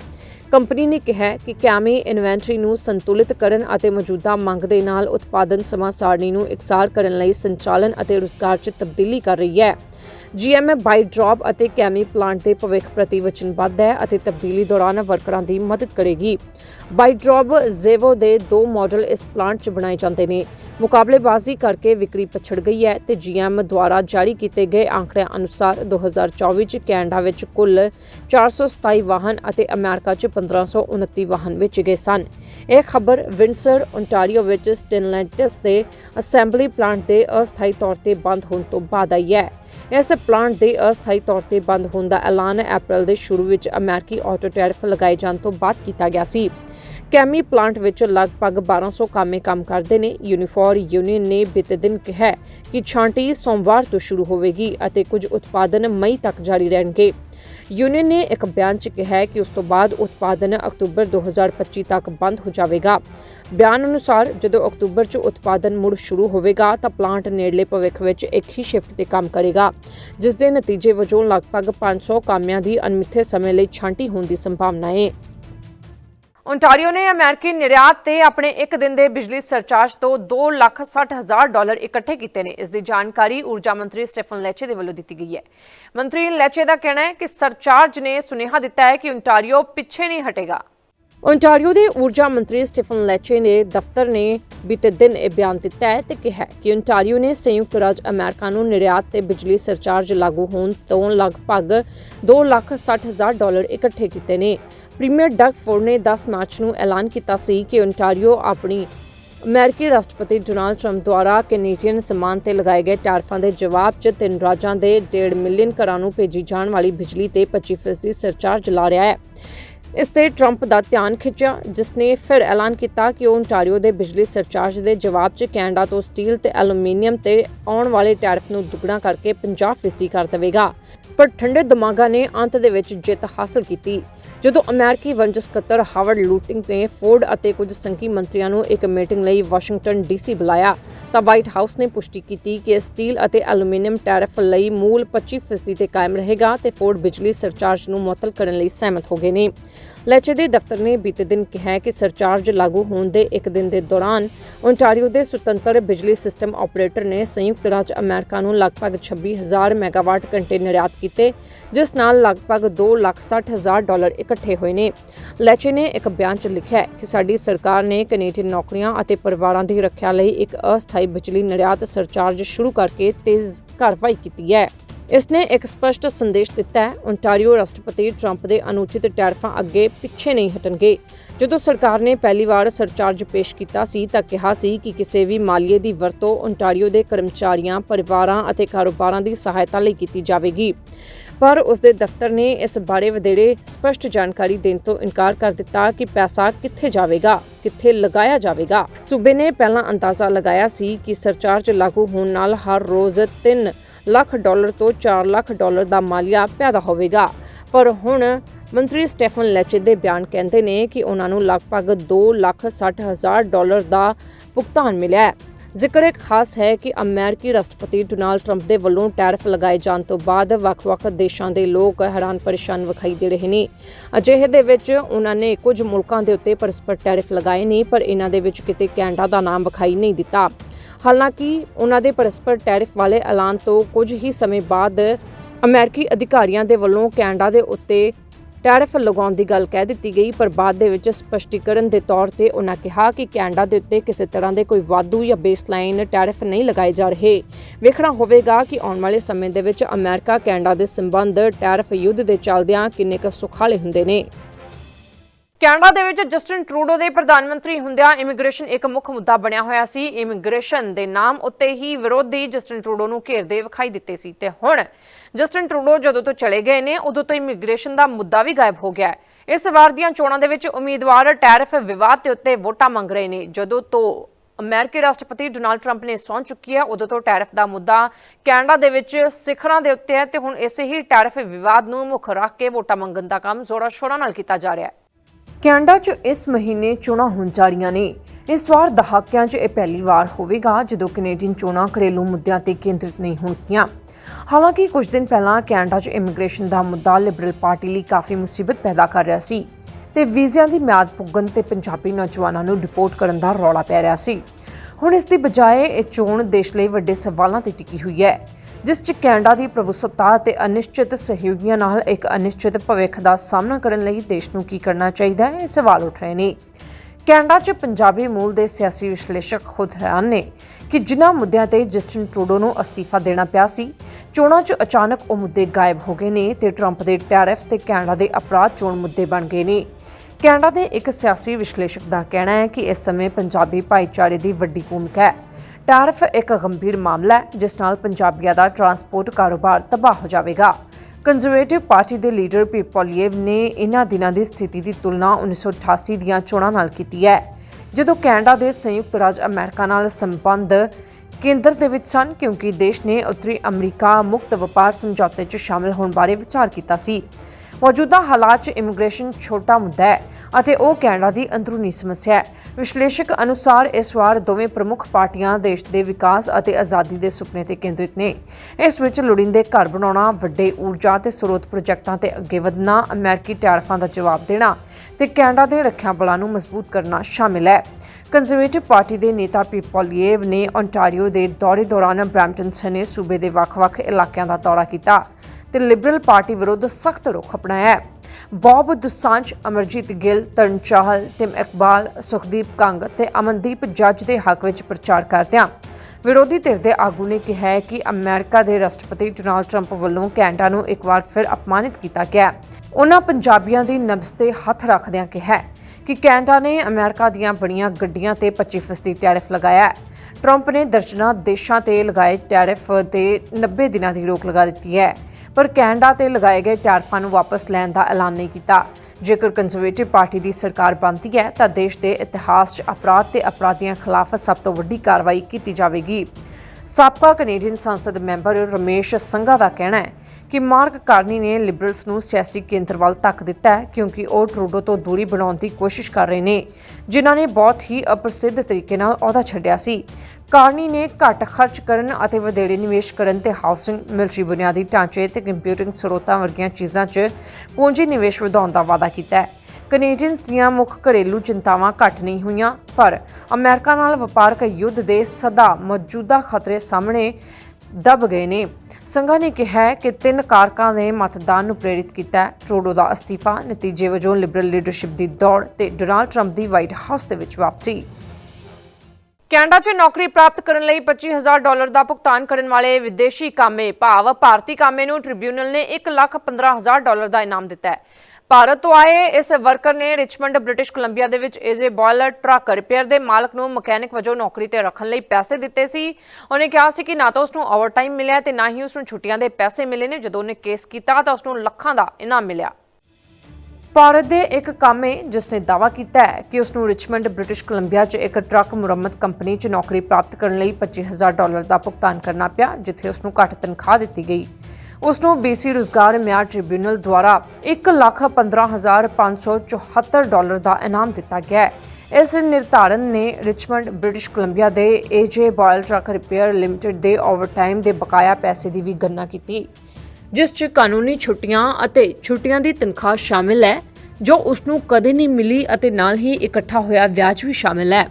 Speaker 1: ਕੰਪਨੀ ਨੇ ਕਿਹਾ ਕਿ ਕੈਮੀ ਇਨਵੈਂਟਰੀ ਨੂੰ ਸੰਤੁਲਿਤ ਕਰਨ ਅਤੇ ਮੌਜੂਦਾ ਮੰਗ ਦੇ ਨਾਲ ਉਤਪਾਦਨ ਸਮਾਂ ਸਾਰਣੀ ਨੂੰ ਇਕਸਾਰ ਕਰਨ ਲਈ ਸੰਚਾਲਨ ਅਤੇ ਰੁਜ਼ਗਾਰ 'ਚ ਤਬਦੀਲੀ ਕਰ ਰਹੀ ਹੈ। ਜੀਐਮ ਬਾਈ ਡ੍ਰੌਪ ਅਤੇ ਕੈਮੀ ਪਲਾਂਟ ਦੇ ਭਵਿੱਖ ਪ੍ਰਤੀ ਵਚਨਬੱਧ ਹੈ ਅਤੇ ਤਬਦੀਲੀ ਦੌਰਾਨ ਵਰਕਰਾਂ ਦੀ ਮਦਦ ਕਰੇਗੀ। ਬਾਈ ਡ੍ਰੌਪ ਜ਼ੇਵੋ ਦੇ ਦੋ ਮਾਡਲ ਇਸ ਪਲਾਂਟ 'ਚ ਬਣਾਏ ਜਾਂਦੇ ਨੇ। ਮੁਕਾਬਲੇਬਾਜ਼ੀ ਕਰਕੇ ਵਿਕਰੀ ਪਛੜ ਗਈ ਹੈ ਤੇ ਜੀਐਮ ਦੁਆਰਾ ਜਾਰੀ ਕੀਤੇ ਗਏ ਅੰਕੜਿਆਂ ਅਨੁਸਾਰ 2024 ਚ ਕੈਨੇਡਾ ਵਿੱਚ ਕੁੱਲ 427 ਵਾਹਨ ਅਤੇ ਅਮਰੀਕਾ 'ਚ 1529 ਵਾਹਨ ਵੇਚੇ ਗਏ ਸਨ। ਇਹ ਖਬਰ ਵਿੰਸਰ ਓਨਟਾਰੀਓ ਵਿੱਚ ਸਟਿਨਲੈਂਟਸ ਦੇ ਅਸੈਂਬਲੀ ਪਲਾਂਟ ਦੇ ਅਸਥਾਈ ਤੌਰ ਤੇ ਬੰਦ ਹੋਣ ਤੋਂ ਬਾਅਦ ਆਈ ਹੈ। ਇਸ ਪਲਾਂਟ ਦੇ ਅਸਥਾਈ ਤੌਰ ਤੇ ਬੰਦ ਹੋਣ ਦਾ ਐਲਾਨ ਅਪ੍ਰੈਲ ਦੇ ਸ਼ੁਰੂ ਵਿੱਚ ਅਮਰੀਕੀ ਆਟੋ ਟੈਰਿਫ ਲਗਾਏ ਜਾਣ ਤੋਂ ਬਾਅਦ ਕੀਤਾ ਗਿਆ ਸੀ। ਕੈਮੀ ਪਲਾਂਟ ਵਿੱਚ ਲਗਭਗ 1200 ਕਾਮੇ ਕੰਮ ਕਰਦੇ ਨੇ। ਯੂਨੀਫੋਰ ਯੂਨੀਅਨ ਨੇ ਬੀਤੇ ਦਿਨ ਕਿਹਾ ਕਿ ਛਾਂਟੀ ਸੋਮਵਾਰ ਤੋਂ ਸ਼ੁਰੂ ਹੋਵੇਗੀ ਅਤੇ ਕੁਝ ਉਤਪਾਦਨ ਮਈ ਤੱਕ ਜਾਰੀ ਰਹਿਣਗੇ। ਯੂਨੀਅਨ ਨੇ ਇੱਕ ਬਿਆਨ 'ਚ ਕਿਹਾ ਕਿ ਉਸ ਤੋਂ ਬਾਅਦ ਉਤਪਾਦਨ ਅਕਤੂਬਰ 2025 ਤੱਕ ਬੰਦ ਹੋ ਜਾਵੇਗਾ। ਬਿਆਨ ਅਨੁਸਾਰ, ਜਦੋਂ ਅਕਤੂਬਰ 'ਚ ਉਤਪਾਦਨ ਮੁੜ ਸ਼ੁਰੂ ਹੋਵੇਗਾ, ਤਾਂ ਪਲਾਂਟ ਨੇੜਲੇ ਭਵਿੱਖ ਵਿੱਚ ਇੱਕ ਹੀ ਸ਼ਿਫਟ ਤੇ ਕੰਮ ਕਰੇਗਾ, ਜਿਸ ਦੇ ਨਤੀਜੇ ਵਜੋਂ ਲਗਭਗ 500 ਕਾਮਿਆਂ ਦੀ ਅਣਮਿੱਥੇ ਸਮੇਂ ਲਈ ਛਾਂਟੀ ਹੋਣ ਦੀ ਸੰਭਾਵਨਾ ਹੈ। ਓਨਟਾਰੀਓ ਨੇ ਅਮਰੀਕੀ ਨਿਰਯਾਤ ਤੇ ਆਪਣੇ ਇੱਕ ਦਿਨ ਦੇ ਬਿਜਲੀ ਸਰਚਾਰਜ ਤੋਂ 2,60,000 ਡਾਲਰ ਇਕੱਠੇ ਕੀਤੇ ਨੇ। ਇਸ ਦੀ ਜਾਣਕਾਰੀ ਊਰਜਾ ਮੰਤਰੀ ਸਟੀਫਨ ਲੈਚੇ ਦੇ ਵੱਲੋਂ ਦਿੱਤੀ ਗਈ ਹੈ। ਮੰਤਰੀ ਲੈਚੇ ਦਾ ਕਹਿਣਾ ਹੈ ਕਿ ਸਰਚਾਰਜ ਨੇ ਸੁਨੇਹਾ ਦਿੱਤਾ ਹੈ ਕਿ ਓਨਟਾਰੀਓ ਪਿੱਛੇ ਨਹੀਂ ਹਟੇਗਾ। ਓਨਟਾਰੀਓ ਦੇ ਊਰਜਾ ਮੰਤਰੀ ਸਟੀਫਨ ਲੈਚੇ ਨੇ ਦਫ਼ਤਰ ਨੇ ਬੀਤੇ ਦਿਨ ਇਹ ਬਿਆਨ ਦਿੱਤਾ ਹੈ ਤੇ ਕਿਹਾ ਕਿ ਓਨਟਾਰੀਓ ਨੇ ਸੰਯੁਕਤ ਰਾਜ ਅਮਰੀਕਾ ਨੂੰ ਨਿਰਯਾਤ ਤੇ ਬਿਜਲੀ ਸਰਚਾਰਜ ਲਾਗੂ ਹੋਣ ਤੋਂ ਲਗਭਗ 2,60,000 ਡਾਲਰ ਇਕੱਠੇ ਕੀਤੇ ਨੇ। ਪ੍ਰੀਮੀਅਰ ਡਗ ਫੋਰਡ ਨੇ 10 ਮਾਰਚ ਨੂੰ ਐਲਾਨ ਕੀਤਾ ਸੀ ਕਿ ਓਨਟਾਰੀਓ ਆਪਣੀ ਅਮਰੀਕੀ ਰਾਸ਼ਟਰਪਤੀ ਡੋਨਾਲਡ ਟਰੰਪ ਦੁਆਰਾ ਕੈਨੇਡੀਅਨ ਸਮਾਨ ਤੇ ਲਗਾਏ ਗਏ ਟੈਰਿਫਾਂ ਦੇ ਜਵਾਬ 'ਚ ਤਿੰਨ ਰਾਜਾਂ ਦੇ 1.5 ਮਿਲੀਅਨ ਘਰਾਂ ਨੂੰ ਭੇਜੀ ਜਾਣ ਵਾਲੀ ਬਿਜਲੀ ਤੇ 25% ਸਰਚਾਰਜ ਲਾ ਰਿਹਾ ਹੈ। ਇਸ ਤੇ ਟਰੰਪ ਦਾ ਧਿਆਨ ਖਿੱਚਿਆ, ਜਿਸ ਨੇ ਫਿਰ ਐਲਾਨ ਕੀਤਾ ਕਿ ਉਹ ਓਨਟਾਰੀਓ ਦੇ ਬਿਜਲੀ ਸਰਚਾਰਜ ਦੇ ਜਵਾਬ 'ਚ ਕੈਨੇਡਾ ਤੋਂ ਸਟੀਲ ਤੇ ਐਲੂਮੀਨੀਅਮ ਤੇ ਆਉਣ ਵਾਲੇ ਟੈਰਿਫ ਨੂੰ ਦੁੱਗਣਾ ਕਰਕੇ 50% ਕਰ ਦੇਵੇਗਾ। ਪਰ ਠੰਡੇ ਦਿਮਾਗਾਂ ਨੇ ਅੰਤ ਦੇ ਵਿੱਚ ਜਿੱਤ ਹਾਸਲ ਕੀਤੀ। ਜਦੋਂ ਅਮਰੀਕੀ ਵਣਜ ਸਕੱਤਰ ਹਾਵਰਡ ਲੂਟਿੰਗ ਨੇ ਫੋਰਡ ਅਤੇ ਕੁਝ ਸੰਘੀ ਮੰਤਰੀਆਂ ਨੂੰ ਇੱਕ ਮੀਟਿੰਗ ਲਈ ਵਾਸ਼ਿੰਗਟਨ ਡੀਸੀ ਬੁਲਾਇਆ, ਤਾਂ ਵਾਈਟ ਹਾਊਸ ਨੇ ਪੁਸ਼ਟੀ ਕੀਤੀ ਕਿ ਸਟੀਲ ਅਤੇ ਐਲੂਮੀਨੀਅਮ ਟੈਰਿਫ ਲਈ ਮੂਲ 25% ਤੇ ਕਾਇਮ ਰਹੇਗਾ ਤੇ ਫੋਰਡ ਬਿਜਲੀ ਸਰਚਾਰਜ ਨੂੰ ਮੁਅੱਤਲ ਕਰਨ ਲਈ ਸਹਿਮਤ ਹੋ ਗਏ ਨੇ। ਲੈਚੇ ਦੇ ਦਫ਼ਤਰ ਨੇ ਬੀਤੇ ਦਿਨ ਕਿਹਾ ਕਿ ਸਰਚਾਰਜ ਲਾਗੂ ਹੋਣ ਦੇ ਇੱਕ ਦਿਨ ਦੇ ਦੌਰਾਨ ਓਨਟਾਰੀਓ ਦੇ ਸੁਤੰਤਰ ਬਿਜਲੀ ਸਿਸਟਮ ਆਪਰੇਟਰ ਨੇ ਸੰਯੁਕਤ ਰਾਜ ਅਮਰੀਕਾ ਨੂੰ ਲਗਭਗ 26000 ਮੈਗਾਵਾਟ ਘੰਟੇ ਨਿਰਯਾਤ ਕੀਤੇ ਜਿਸ ਨਾਲ ਲਗਭਗ 2,60,000 ਡਾਲਰ ਇਕੱਠੇ ਹੋਏ ਨੇ। ਲੈਚੇ ਨੇ ਇੱਕ ਬਿਆਨ 'ਚ ਲਿਖਿਆ ਕਿ ਸਾਡੀ ਸਰਕਾਰ ਨੇ ਕੈਨੇਡੀਅਨ ਨੌਕਰੀਆਂ ਅਤੇ ਪਰਿਵਾਰਾਂ ਦੀ ਰੱਖਿਆ ਲਈ ਇੱਕ ਅਸਥਾਈ ਬਿਜਲੀ ਨਿਰਯਾਤ ਸਰਚਾਰਜ ਸ਼ੁਰੂ ਕਰਕੇ ਤੇਜ਼ ਕਾਰਵਾਈ ਕੀਤੀ ਹੈ। ਇਸ ਨੇ ਇੱਕ ਸਪਸ਼ਟ ਸੰਦੇਸ਼ ਦਿੱਤਾ ਹੈ ਓਨਟਾਰੀਓ ਰਾਸ਼ਟਰਪਤੀ ਟਰੰਪ ਦੇ ਅਨੁਚਿਤ ਟੈਰਿਫਾਂ ਅੱਗੇ ਪਿੱਛੇ ਨਹੀਂ ਹਟਣਗੇ। ਜਦੋਂ ਸਰਕਾਰ ਨੇ ਪਹਿਲੀ ਵਾਰ ਸਰਚਾਰਜ ਪੇਸ਼ ਕੀਤਾ ਸੀ, ਤਾਂ ਕਿਹਾ ਸੀ ਕਿ ਕਿਸੇ ਵੀ ਮਾਲੀਏ ਦੀ ਵਰਤੋਂ ਓਨਟਾਰੀਓ ਦੇ ਕਰਮਚਾਰੀਆਂ, ਪਰਿਵਾਰਾਂ ਅਤੇ ਕਾਰੋਬਾਰਾਂ ਦੀ ਸਹਾਇਤਾ ਲਈ ਕੀਤੀ ਜਾਵੇਗੀ। ਪਰ ਉਸ ਦੇ ਦਫ਼ਤਰ ਨੇ ਇਸ ਬਾਰੇ ਵਧੇਰੇ ਸਪਸ਼ਟ ਜਾਣਕਾਰੀ ਦੇਣ ਤੋਂ ਇਨਕਾਰ ਕਰ ਦਿੱਤਾ ਕਿ ਪੈਸਾ ਕਿੱਥੇ ਜਾਵੇਗਾ, ਕਿੱਥੇ ਲਗਾਇਆ ਜਾਵੇਗਾ। ਸੂਬੇ ਨੇ ਪਹਿਲਾਂ ਅੰਦਾਜ਼ਾ ਲਗਾਇਆ ਸੀ ਕਿ ਸਰਚਾਰਜ ਲਾਗੂ ਹੋਣ ਨਾਲ ਹਰ ਰੋਜ਼ 3 ਲੱਖ ਡਾਲਰ ਤੋਂ 4 ਲੱਖ ਡਾਲਰ ਦਾ ਮਾਲੀਆ ਪੈਦਾ ਹੋਵੇਗਾ। ਪਰ ਹੁਣ ਮੰਤਰੀ ਸਟੈਫਨ ਲੈਚੇ ਦੇ ਬਿਆਨ ਕਹਿੰਦੇ ਨੇ ਕਿ ਉਹਨਾਂ ਨੂੰ ਲਗਭਗ 2 ਲੱਖ 60 ਹਜ਼ਾਰ ਡਾਲਰ ਦਾ ਭੁਗਤਾਨ ਮਿਲਿਆ ਹੈ। ਜ਼ਿਕਰ ਇੱਕ ਖਾਸ ਹੈ ਕਿ ਅਮਰੀਕੀ ਰਾਸ਼ਟਰਪਤੀ ਡੋਨਾਲਡ ਟਰੰਪ ਦੇ ਵੱਲੋਂ ਟੈਰਿਫ ਲਗਾਏ ਜਾਣ ਤੋਂ ਬਾਅਦ ਵੱਖ-ਵੱਖ ਦੇਸ਼ਾਂ ਦੇ ਲੋਕ ਹੈਰਾਨ ਪਰੇਸ਼ਾਨ ਵਿਖਾਈ ਦੇ ਰਹੇ ਨੇ। ਅਜਿਹੇ ਦੇ ਵਿੱਚ ਉਹਨਾਂ ਨੇ ਕੁਝ ਮੁਲਕਾਂ ਦੇ ਉੱਤੇ ਪਰਸਪਰ ਟੈਰਿਫ ਲਗਾਏ ਨੇ, ਪਰ ਇਹਨਾਂ ਦੇ ਵਿੱਚ ਕਿਤੇ ਕੈਨੇਡਾ ਦਾ ਨਾਮ ਵਿਖਾਈ ਨਹੀਂ ਦਿੱਤਾ। ਹਾਲਾਂਕਿ ਉਹਨਾਂ ਦੇ ਪਰਸਪਰ ਟੈਰਿਫ ਵਾਲੇ ਐਲਾਨ ਤੋਂ ਕੁਝ ਹੀ ਸਮੇਂ ਬਾਅਦ ਅਮਰੀਕੀ ਅਧਿਕਾਰੀਆਂ ਦੇ ਵੱਲੋਂ ਕੈਨੇਡਾ ਦੇ ਉੱਤੇ ਟੈਰਿਫ ਲਗਾਉਣ ਦੀ ਗੱਲ ਕਹਿ ਦਿੱਤੀ ਗਈ, ਪਰ ਬਾਅਦ ਦੇ ਵਿੱਚ ਸਪਸ਼ਟੀਕਰਨ ਦੇ ਤੌਰ ਤੇ ਉਹਨਾਂ ਕਿਹਾ ਕਿ ਕੈਨੇਡਾ ਦੇ ਉੱਤੇ ਕਿਸੇ ਤਰ੍ਹਾਂ ਦੇ ਕੋਈ ਵਾਧੂ ਜਾਂ ਬੇਸਲਾਈਨ ਟੈਰਿਫ ਨਹੀਂ ਲਗਾਏ ਜਾ ਰਹੇ। ਵੇਖਣਾ ਹੋਵੇਗਾ ਕਿ ਆਉਣ ਵਾਲੇ ਸਮੇਂ ਦੇ ਵਿੱਚ ਅਮਰੀਕਾ ਕੈਨੇਡਾ ਦੇ ਸੰਬੰਧ ਟੈਰਿਫ ਯੁੱਧ ਦੇ ਚੱਲਦਿਆਂ ਕਿੰਨੇ ਕੁ ਸੁਖਾਲੇ ਹੁੰਦੇ ਨੇ। ਕੈਨੇਡਾ ਦੇ ਵਿੱਚ ਜਸਟਿਨ ਟਰੂਡੋ ਦੇ ਪ੍ਰਧਾਨ ਮੰਤਰੀ ਹੁੰਦਿਆਂ ਇਮੀਗ੍ਰੇਸ਼ਨ ਇੱਕ ਮੁੱਖ ਮੁੱਦਾ ਬਣਿਆ ਹੋਇਆ ਸੀ। ਇਮੀਗ੍ਰੇਸ਼ਨ ਦੇ ਨਾਮ ਉੱਤੇ ਹੀ ਵਿਰੋਧੀ ਜਸਟਿਨ ਟਰੂਡੋ ਨੂੰ ਘੇਰਦੇ ਵਿਖਾਈ ਦਿੱਤੇ ਸੀ ਤੇ ਹੁਣ ਜਸਟਿਨ ਟਰੂਡੋ ਜਦੋਂ ਤੋਂ ਚਲੇ ਗਏ ਨੇ, ਉਦੋਂ ਤੋਂ ਇਮੀਗ੍ਰੇਸ਼ਨ ਦਾ ਮੁੱਦਾ ਵੀ ਗਾਇਬ ਹੋ ਗਿਆ ਹੈ। ਇਸ ਵਾਰ ਦੀਆਂ ਚੋਣਾਂ ਦੇ ਵਿੱਚ ਉਮੀਦਵਾਰ ਟੈਰਿਫ ਵਿਵਾਦ ਦੇ ਉੱਤੇ ਵੋਟਾਂ ਮੰਗ ਰਹੇ ਨੇ। ਜਦੋਂ ਤੋਂ ਅਮਰੀਕੀ ਰਾਸ਼ਟਰਪਤੀ ਡੋਨਾਲਡ ਟਰੰਪ ਨੇ ਸਹੁੰ ਚੁੱਕੀ ਹੈ, ਉਦੋਂ ਤੋਂ ਟੈਰਿਫ ਦਾ ਮੁੱਦਾ ਕੈਨੇਡਾ ਦੇ ਵਿੱਚ ਸਿਖਰਾਂ ਦੇ ਉੱਤੇ ਹੈ ਤੇ ਹੁਣ ਇਸੇ ਹੀ ਟੈਰਿਫ ਵਿਵਾਦ ਨੂੰ ਮੁੱਖ ਰੱਖ ਕੇ ਵੋਟਾਂ ਮੰਗਣ ਦਾ ਕੰਮ ਜ਼ੋਰਾਂ ਸ਼ੋਰਾਂ ਨਾਲ ਕੀਤਾ ਜਾ ਰਿਹਾ ਹੈ। ਕੈਨੇਡਾ 'ਚ ਇਸ ਮਹੀਨੇ ਚੋਣਾਂ ਹੋਣ ਜਾ ਰਹੀਆਂ ਨੇ। ਇਸ ਵਾਰ ਦਹਾਕਿਆਂ 'ਚ ਇਹ ਪਹਿਲੀ ਵਾਰ ਹੋਵੇਗਾ, ਜਦੋਂ ਕੈਨੇਡੀਅਨ ਚੋਣਾਂ ਘਰੇਲੂ ਮੁੱਦਿਆਂ ਤੇ ਕੇਂਦਰਿਤ ਨਹੀਂ ਹੋਣਗੀਆਂ। ਹਾਲਾਂਕਿ ਕੁਝ ਦਿਨ ਪਹਿਲਾਂ ਕੈਨੇਡਾ 'ਚ ਇਮੀਗ੍ਰੇਸ਼ਨ ਦਾ ਮੁੱਦਾ ਲਿਬਰਲ ਪਾਰਟੀ ਲਈ ਕਾਫੀ ਮੁਸੀਬਤ ਪੈਦਾ ਕਰ ਰਿਹਾ ਸੀ ਤੇ ਵੀਜ਼ਿਆਂ ਦੀ ਮਿਆਦ ਪੁੱਗਣ ਤੇ ਪੰਜਾਬੀ ਨੌਜਵਾਨਾਂ ਨੂੰ ਡਿਪੋਰਟ ਕਰਨ ਦਾ ਰੌਲਾ ਪੈ ਰਿਹਾ ਸੀ। ਹੁਣ ਇਸ ਦੀ ਬਜਾਏ ਇਹ ਚੋਣ ਦੇਸ਼ ਲਈ ਵੱਡੇ ਸਵਾਲਾਂ ਤੇ ਟਿਕੀ ਹੋਈ ਹੈ। ਜਿਸ 'ਚ ਕੈਨੇਡਾ ਦੀ ਪ੍ਰਭੂਸੱਤਾ ਅਤੇ ਅਨਿਸ਼ਚਿਤ ਸਹਿਯੋਗੀਆਂ ਨਾਲ ਇੱਕ ਅਨਿਸ਼ਚਿਤ ਭਵਿੱਖ ਦਾ ਸਾਹਮਣਾ ਕਰਨ ਲਈ ਦੇਸ਼ ਨੂੰ ਕੀ ਕਰਨਾ ਚਾਹੀਦਾ ਹੈ, ਇਹ ਸਵਾਲ ਉੱਠ ਰਹੇ ਨੇ। ਕੈਨੇਡਾ 'ਚ ਪੰਜਾਬੀ ਮੂਲ ਦੇ ਸਿਆਸੀ ਵਿਸ਼ਲੇਸ਼ਕ ਖੁਦ ਹੈਰਾਨ ਨੇ ਕਿ ਜਿਨ੍ਹਾਂ ਮੁੱਦਿਆਂ ਤੇ ਜਸਟਿਨ ਟਰੂਡੋ ਨੂੰ ਅਸਤੀਫਾ ਦੇਣਾ ਪਿਆ ਸੀ, ਚੋਣਾਂ 'ਚ ਅਚਾਨਕ ਉਹ ਮੁੱਦੇ ਗਾਇਬ ਹੋ ਗਏ ਨੇ ਤੇ ਟਰੰਪ ਦੇ ਟੈਰਿਫ ਤੇ ਕੈਨੇਡਾ ਦੇ ਅਪਰਾਧ ਚੋਣ ਮੁੱਦੇ ਬਣ ਗਏ ਨੇ। ਕੈਨੇਡਾ ਦੇ ਇੱਕ ਸਿਆਸੀ ਵਿਸ਼ਲੇਸ਼ਕ ਦਾ ਕਹਿਣਾ ਹੈ ਕਿ ਇਸ ਸਮੇਂ ਪੰਜਾਬੀ ਭਾਈਚਾਰੇ ਦੀ ਵੱਡੀ ਭੂਮਿਕਾ ਹੈ। ਟੈਰਿਫ ਇੱਕ ਗੰਭੀਰ ਮਾਮਲਾ ਹੈ, ਜਿਸ ਨਾਲ ਪੰਜਾਬੀਆਂ ਦਾ ਟਰਾਂਸਪੋਰਟ ਕਾਰੋਬਾਰ ਤਬਾਹ ਹੋ ਜਾਵੇਗਾ। ਕੰਜ਼ਰਵੇਟਿਵ ਪਾਰਟੀ ਦੇ ਲੀਡਰ ਪੀਪੋਲੀਏਵ ਨੇ ਇਨ੍ਹਾਂ ਦਿਨਾਂ ਦੀ ਸਥਿਤੀ ਦੀ ਤੁਲਨਾ 1988 ਦੀਆਂ ਚੋਣਾਂ ਨਾਲ ਕੀਤੀ ਹੈ। ਜਦੋਂ ਕੈਨੇਡਾ ਦੇ ਸੰਯੁਕਤ ਰਾਜ ਅਮਰੀਕਾ ਨਾਲ ਸੰਬੰਧ ਕੇਂਦਰ ਦੇ ਵਿੱਚ ਸਨ, ਕਿਉਂਕਿ ਦੇਸ਼ ਨੇ ਉੱਤਰੀ ਅਮਰੀਕਾ ਮੁਕਤ ਵਪਾਰ ਸਮਝੌਤੇ 'ਚ ਸ਼ਾਮਲ ਹੋਣ ਬਾਰੇ ਵਿਚਾਰ ਕੀਤਾ ਸੀ। ਮੌਜੂਦਾ ਹਾਲਾਤ 'ਚ ਇਮੀਗ੍ਰੇਸ਼ਨ ਛੋਟਾ ਮੁੱਦਾ ਹੈ ਅਤੇ ਉਹ ਕੈਨੇਡਾ ਦੀ ਅੰਦਰੂਨੀ ਸਮੱਸਿਆ ਹੈ। ਵਿਸ਼ਲੇਸ਼ਕ ਅਨੁਸਾਰ ਇਸ ਵਾਰ ਦੋਵੇਂ ਪ੍ਰਮੁੱਖ ਪਾਰਟੀਆਂ ਦੇਸ਼ ਦੇ ਵਿਕਾਸ ਅਤੇ ਆਜ਼ਾਦੀ ਦੇ ਸੁਪਨੇ ਤੇ ਕੇਂਦਰਿਤ ਨੇ। ਇਸ ਵਿੱਚ ਲੋੜੀਂਦੇ ਘਰ ਬਣਾਉਣਾ, ਵੱਡੇ ਊਰਜਾ ਤੇ ਸਰੋਤ ਪ੍ਰੋਜੈਕਟਾਂ ਤੇ ਅੱਗੇ ਵਧਣਾ, ਅਮਰੀਕੀ ਟੈਰਫਾਂ ਦਾ ਜਵਾਬ ਦੇਣਾ ਤੇ ਕੈਨੇਡਾ ਦੇ ਰੱਖਿਆ ਬਲਾਂ ਨੂੰ ਮਜ਼ਬੂਤ ਕਰਨਾ ਸ਼ਾਮਿਲ ਹੈ। ਕੰਜ਼ਰਵੇਟਿਵ ਪਾਰਟੀ ਦੇ ਨੇਤਾ ਪੀਪੋਲੀਏਵ ਨੇ ਓਨਟਾਰੀਓ ਦੇ ਦੌਰੇ ਦੌਰਾਨ ਬ੍ਰੈਂਪਟਨ ਸਣੇ ਸੂਬੇ ਦੇ ਵੱਖ-ਵੱਖ ਇਲਾਕਿਆਂ ਦਾ ਦੌਰਾ ਕੀਤਾ। ਤੇ ਲਿਬਰਲ ਪਾਰਟੀ ਵਿਰੁੱਧ ਸਖਤ ਰੁਖ ਅਪਣਾਇਆ ਹੈ। ਬੌਬ ਦੁਸਾਂਝ ਅਮਰਜੀਤ ਗਿੱਲ ਤਰਨ ਚਾਹਲ ਟਿਮ ਇਕਬਾਲ ਸੁਖਦੀਪ ਕੰਗ ਤੇ ਅਮਨਦੀਪ ਜੱਜ ਦੇ ਹੱਕ ਵਿੱਚ ਪ੍ਰਚਾਰ ਕਰਦਿਆਂ ਵਿਰੋਧੀ ਧਿਰ ਦੇ ਆਗੂ ਨੇ ਕਿਹਾ ਹੈ ਕਿ ਅਮਰੀਕਾ ਦੇ ਰਾਸ਼ਟਰਪਤੀ ਡੋਨਾਲਡ ਟਰੰਪ ਵੱਲੋਂ ਕੈਨੇਡਾ ਨੂੰ ਇੱਕ ਵਾਰ ਫਿਰ ਅਪਮਾਨਿਤ ਕੀਤਾ ਗਿਆ ਉਹਨਾਂ ਪੰਜਾਬੀਆਂ ਦੀ ਨਬਜ਼ ਤੇ ਹੱਥ ਰੱਖਦਿਆਂ ਕਿਹਾ ਕਿ ਕੈਨੇਡਾ ਨੇ ਅਮਰੀਕਾ ਦੀਆਂ ਬਣੀਆਂ ਗੱਡੀਆਂ ਤੇ 25% ਟੈਰਿਫ ਲਗਾਇਆ ਟਰੰਪ ਨੇ ਦਰਜਨਾਂ ਦੇਸ਼ਾਂ ਤੇ ਲਗਾਏ ਟੈਰਿਫ ਤੇ 90 ਦਿਨਾਂ ਦੀ ਰੋਕ ਲਗਾ ਦਿੱਤੀ ਹੈ। ਪਰ ਕੈਨੇਡਾ ਤੇ ਲਗਾਏ ਗਏ ਟੈਰਫਾਂ ਨੂੰ ਵਾਪਸ ਲੈਣ ਦਾ ਐਲਾਨ ਨਹੀਂ ਕੀਤਾ। ਜੇਕਰ ਕੰਜ਼ਰਵੇਟਿਵ ਪਾਰਟੀ ਦੀ ਸਰਕਾਰ ਬਣਦੀ ਹੈ, ਤਾਂ ਦੇਸ਼ ਦੇ ਇਤਿਹਾਸ 'ਚ ਅਪਰਾਧ ਤੇ ਅਪਰਾਧੀਆਂ ਖਿਲਾਫ ਸਭ ਤੋਂ ਵੱਡੀ ਕਾਰਵਾਈ ਕੀਤੀ ਜਾਵੇਗੀ। ਸਾਬਕਾ ਕੈਨੇਡੀਅਨ ਸੰਸਦ ਮੈਂਬਰ ਰਮੇਸ਼ ਸੰਘਾ ਦਾ ਕਹਿਣਾ ਹੈ ਕਿ ਮਾਰਕ ਕਾਰਨੀ ਨੇ ਲਿਬਰਲਸ ਨੂੰ ਸਿਆਸੀ ਕੇਂਦਰ ਵੱਲ ਧੱਕ ਦਿੱਤਾ ਹੈ, ਕਿਉਂਕਿ ਉਹ ਟਰੂਡੋ ਤੋਂ ਦੂਰੀ ਬਣਾਉਣ ਦੀ ਕੋਸ਼ਿਸ਼ ਕਰ ਰਹੇ ਨੇ, ਜਿਨ੍ਹਾਂ ਨੇ ਬਹੁਤ ਹੀ ਅਪ੍ਰਸਿੱਧ ਤਰੀਕੇ ਨਾਲ ਅਹੁਦਾ ਛੱਡਿਆ ਸੀ। ਕਾਰਨੀ ਨੇ ਘੱਟ ਖਰਚ ਕਰਨ ਅਤੇ ਵਧੇਰੇ ਨਿਵੇਸ਼ ਕਰਨ ਤੇ ਹਾਊਸਿੰਗ, ਮਿਲਟਰੀ ਬੁਨਿਆਦੀ ਢਾਂਚੇ ਤੇ ਕੰਪਿਊਟਿੰਗ ਸਰੋਤਾਂ ਵਰਗੀਆਂ ਚੀਜ਼ਾਂ 'ਚ ਪੂੰਜੀ ਨਿਵੇਸ਼ ਵਧਾਉਣ ਦਾ ਵਾਅਦਾ ਕੀਤਾ ਹੈ। ਕੈਨੇਡੀਅਨਸ ਦੀਆਂ ਮੁੱਖ ਘਰੇਲੂ ਚਿੰਤਾਵਾਂ ਘੱਟ ਨਹੀਂ ਹੋਈਆਂ, ਪਰ ਅਮਰੀਕਾ ਨਾਲ ਵਪਾਰਕ ਯੁੱਧ ਦੇ ਸਦਾ ਮੌਜੂਦਾ ਖਤਰੇ ਸਾਹਮਣੇ ਦਬ ਗਏ ਨੇ। ਸੰਘਾ ਨੇ ਕਿਹਾ ਕਿ ਤਿੰਨ ਕਾਰਕਾਂ ਨੇ ਮਤਦਾਨ ਨੂੰ ਪ੍ਰੇਰਿਤ ਕੀਤਾ ਟਰੂਡੋ ਦਾ ਅਸਤੀਫਾ, ਨਤੀਜੇ ਵਜੋਂ ਲਿਬਰਲ ਲੀਡਰਸ਼ਿਪ ਦੀ ਦੌੜ ਤੇ ਡੋਨਾਲਡ ਟਰੰਪ ਦੀ ਵਾਈਟ ਹਾਊਸ ਦੇ ਵਿੱਚ ਵਾਪਸੀ। ਕੈਨੇਡਾ 'ਚ ਨੌਕਰੀ ਪ੍ਰਾਪਤ ਕਰਨ ਲਈ 25000 ਡਾਲਰ ਦਾ ਭੁਗਤਾਨ ਕਰਨ ਵਾਲੇ ਵਿਦੇਸ਼ੀ ਕਾਮੇ ਭਾਵ ਭਾਰਤੀ ਕਾਮੇ ਨੂੰ ਟ੍ਰਿਬਿਊਨਲ ਨੇ 115000 ਡਾਲਰ ਦਾ ਇਨਾਮ ਦਿੱਤਾ ਹੈ। ਭਾਰਤ ਤੋਂ ਆਏ ਇਸ ਵਰਕਰ ਨੇ ਰਿਚਮੰਡ ਬ੍ਰਿਟਿਸ਼ ਕੋਲੰਬੀਆ ਦੇ ਵਿੱਚ ਏਜੇ ਬॉयਲਰ ਟਰੱਕ ਰਿਪੇਅਰ ਦੇ ਮਾਲਕ ਨੂੰ ਮਕੈਨਿਕ ਵਜੋਂ ਨੌਕਰੀ ਤੇ ਰੱਖਣ ਲਈ ਪੈਸੇ ਦਿੱਤੇ ਸੀ। ਉਹਨੇ ਕਿਹਾ ਸੀ ਕਿ ਨਾ ਤਾਂ ਉਸ ਨੂੰ ਓਵਰਟਾਈਮ ਮਿਲਿਆ ਤੇ ਨਾ ਹੀ ਉਸ ਨੂੰ ਛੁੱਟੀਆਂ ਦੇ ਪੈਸੇ ਮਿਲੇ ਨੇ। ਜਦੋਂ ਉਹਨੇ ਕੇਸ ਕੀਤਾ ਤਾਂ ਉਸ ਨੂੰ ਲੱਖਾਂ ਦਾ ਇਨਾਮ ਮਿਲਿਆ। ਭਾਰਤ ਦੇ ਇੱਕ ਕਾਮੇ ਜਿਸ ਨੇ ਦਾਅਵਾ ਕੀਤਾ ਹੈ ਕਿ ਉਸ ਨੂੰ ਰਿਚਮੰਡ ਬ੍ਰਿਟਿਸ਼ ਕੋਲੰਬੀਆ 'ਚ ਇੱਕ ਟਰੱਕ ਮੁਰੰਮਤ ਕੰਪਨੀ 'ਚ ਨੌਕਰੀ ਪ੍ਰਾਪਤ ਕਰਨ ਲਈ 25000 ਡਾਲਰ ਦਾ ਭੁਗਤਾਨ ਕਰਨਾ ਪਿਆ, ਜਿੱਥੇ ਉਸ ਨੂੰ ਘੱਟ ਤਨਖਾਹ ਦਿੱਤੀ ਗਈ। ਉਸ ਨੂੰ BC ਰੁਜ਼ਗਾਰ ਮਿਆਰ ਟ੍ਰਿਬਿਊਨਲ ਦੁਆਰਾ 115574 ਡਾਲਰ ਦਾ ਇਨਾਮ ਦਿੱਤਾ ਗਿਆ ਹੈ। ਇਸ ਨਿਰਧਾਰਨ ਨੇ ਰਿਚਮੰਡ, ਬ੍ਰਿਟਿਸ਼ ਕੋਲੰਬੀਆ ਦੇ AJ Boyle Truck Repair Limited ਦੇ ਓਵਰਟਾਈਮ ਦੇ ਬਕਾਇਆ ਪੈਸੇ ਦੀ ਵੀ ਗਣਨਾ ਕੀਤੀ, ਜਿਸ 'ਚ ਕਾਨੂੰਨੀ ਛੁੱਟੀਆਂ ਅਤੇ ਛੁੱਟੀਆਂ ਦੀ ਤਨਖਾਹ ਸ਼ਾਮਿਲ ਹੈ, ਜੋ ਉਸ ਨੂੰ ਕਦੇ ਨਹੀਂ ਮਿਲੀ ਅਤੇ ਨਾਲ ਹੀ ਇਕੱਠਾ ਹੋਇਆ ਵਿਆਜ ਵੀ ਸ਼ਾਮਿਲ ਹੈ।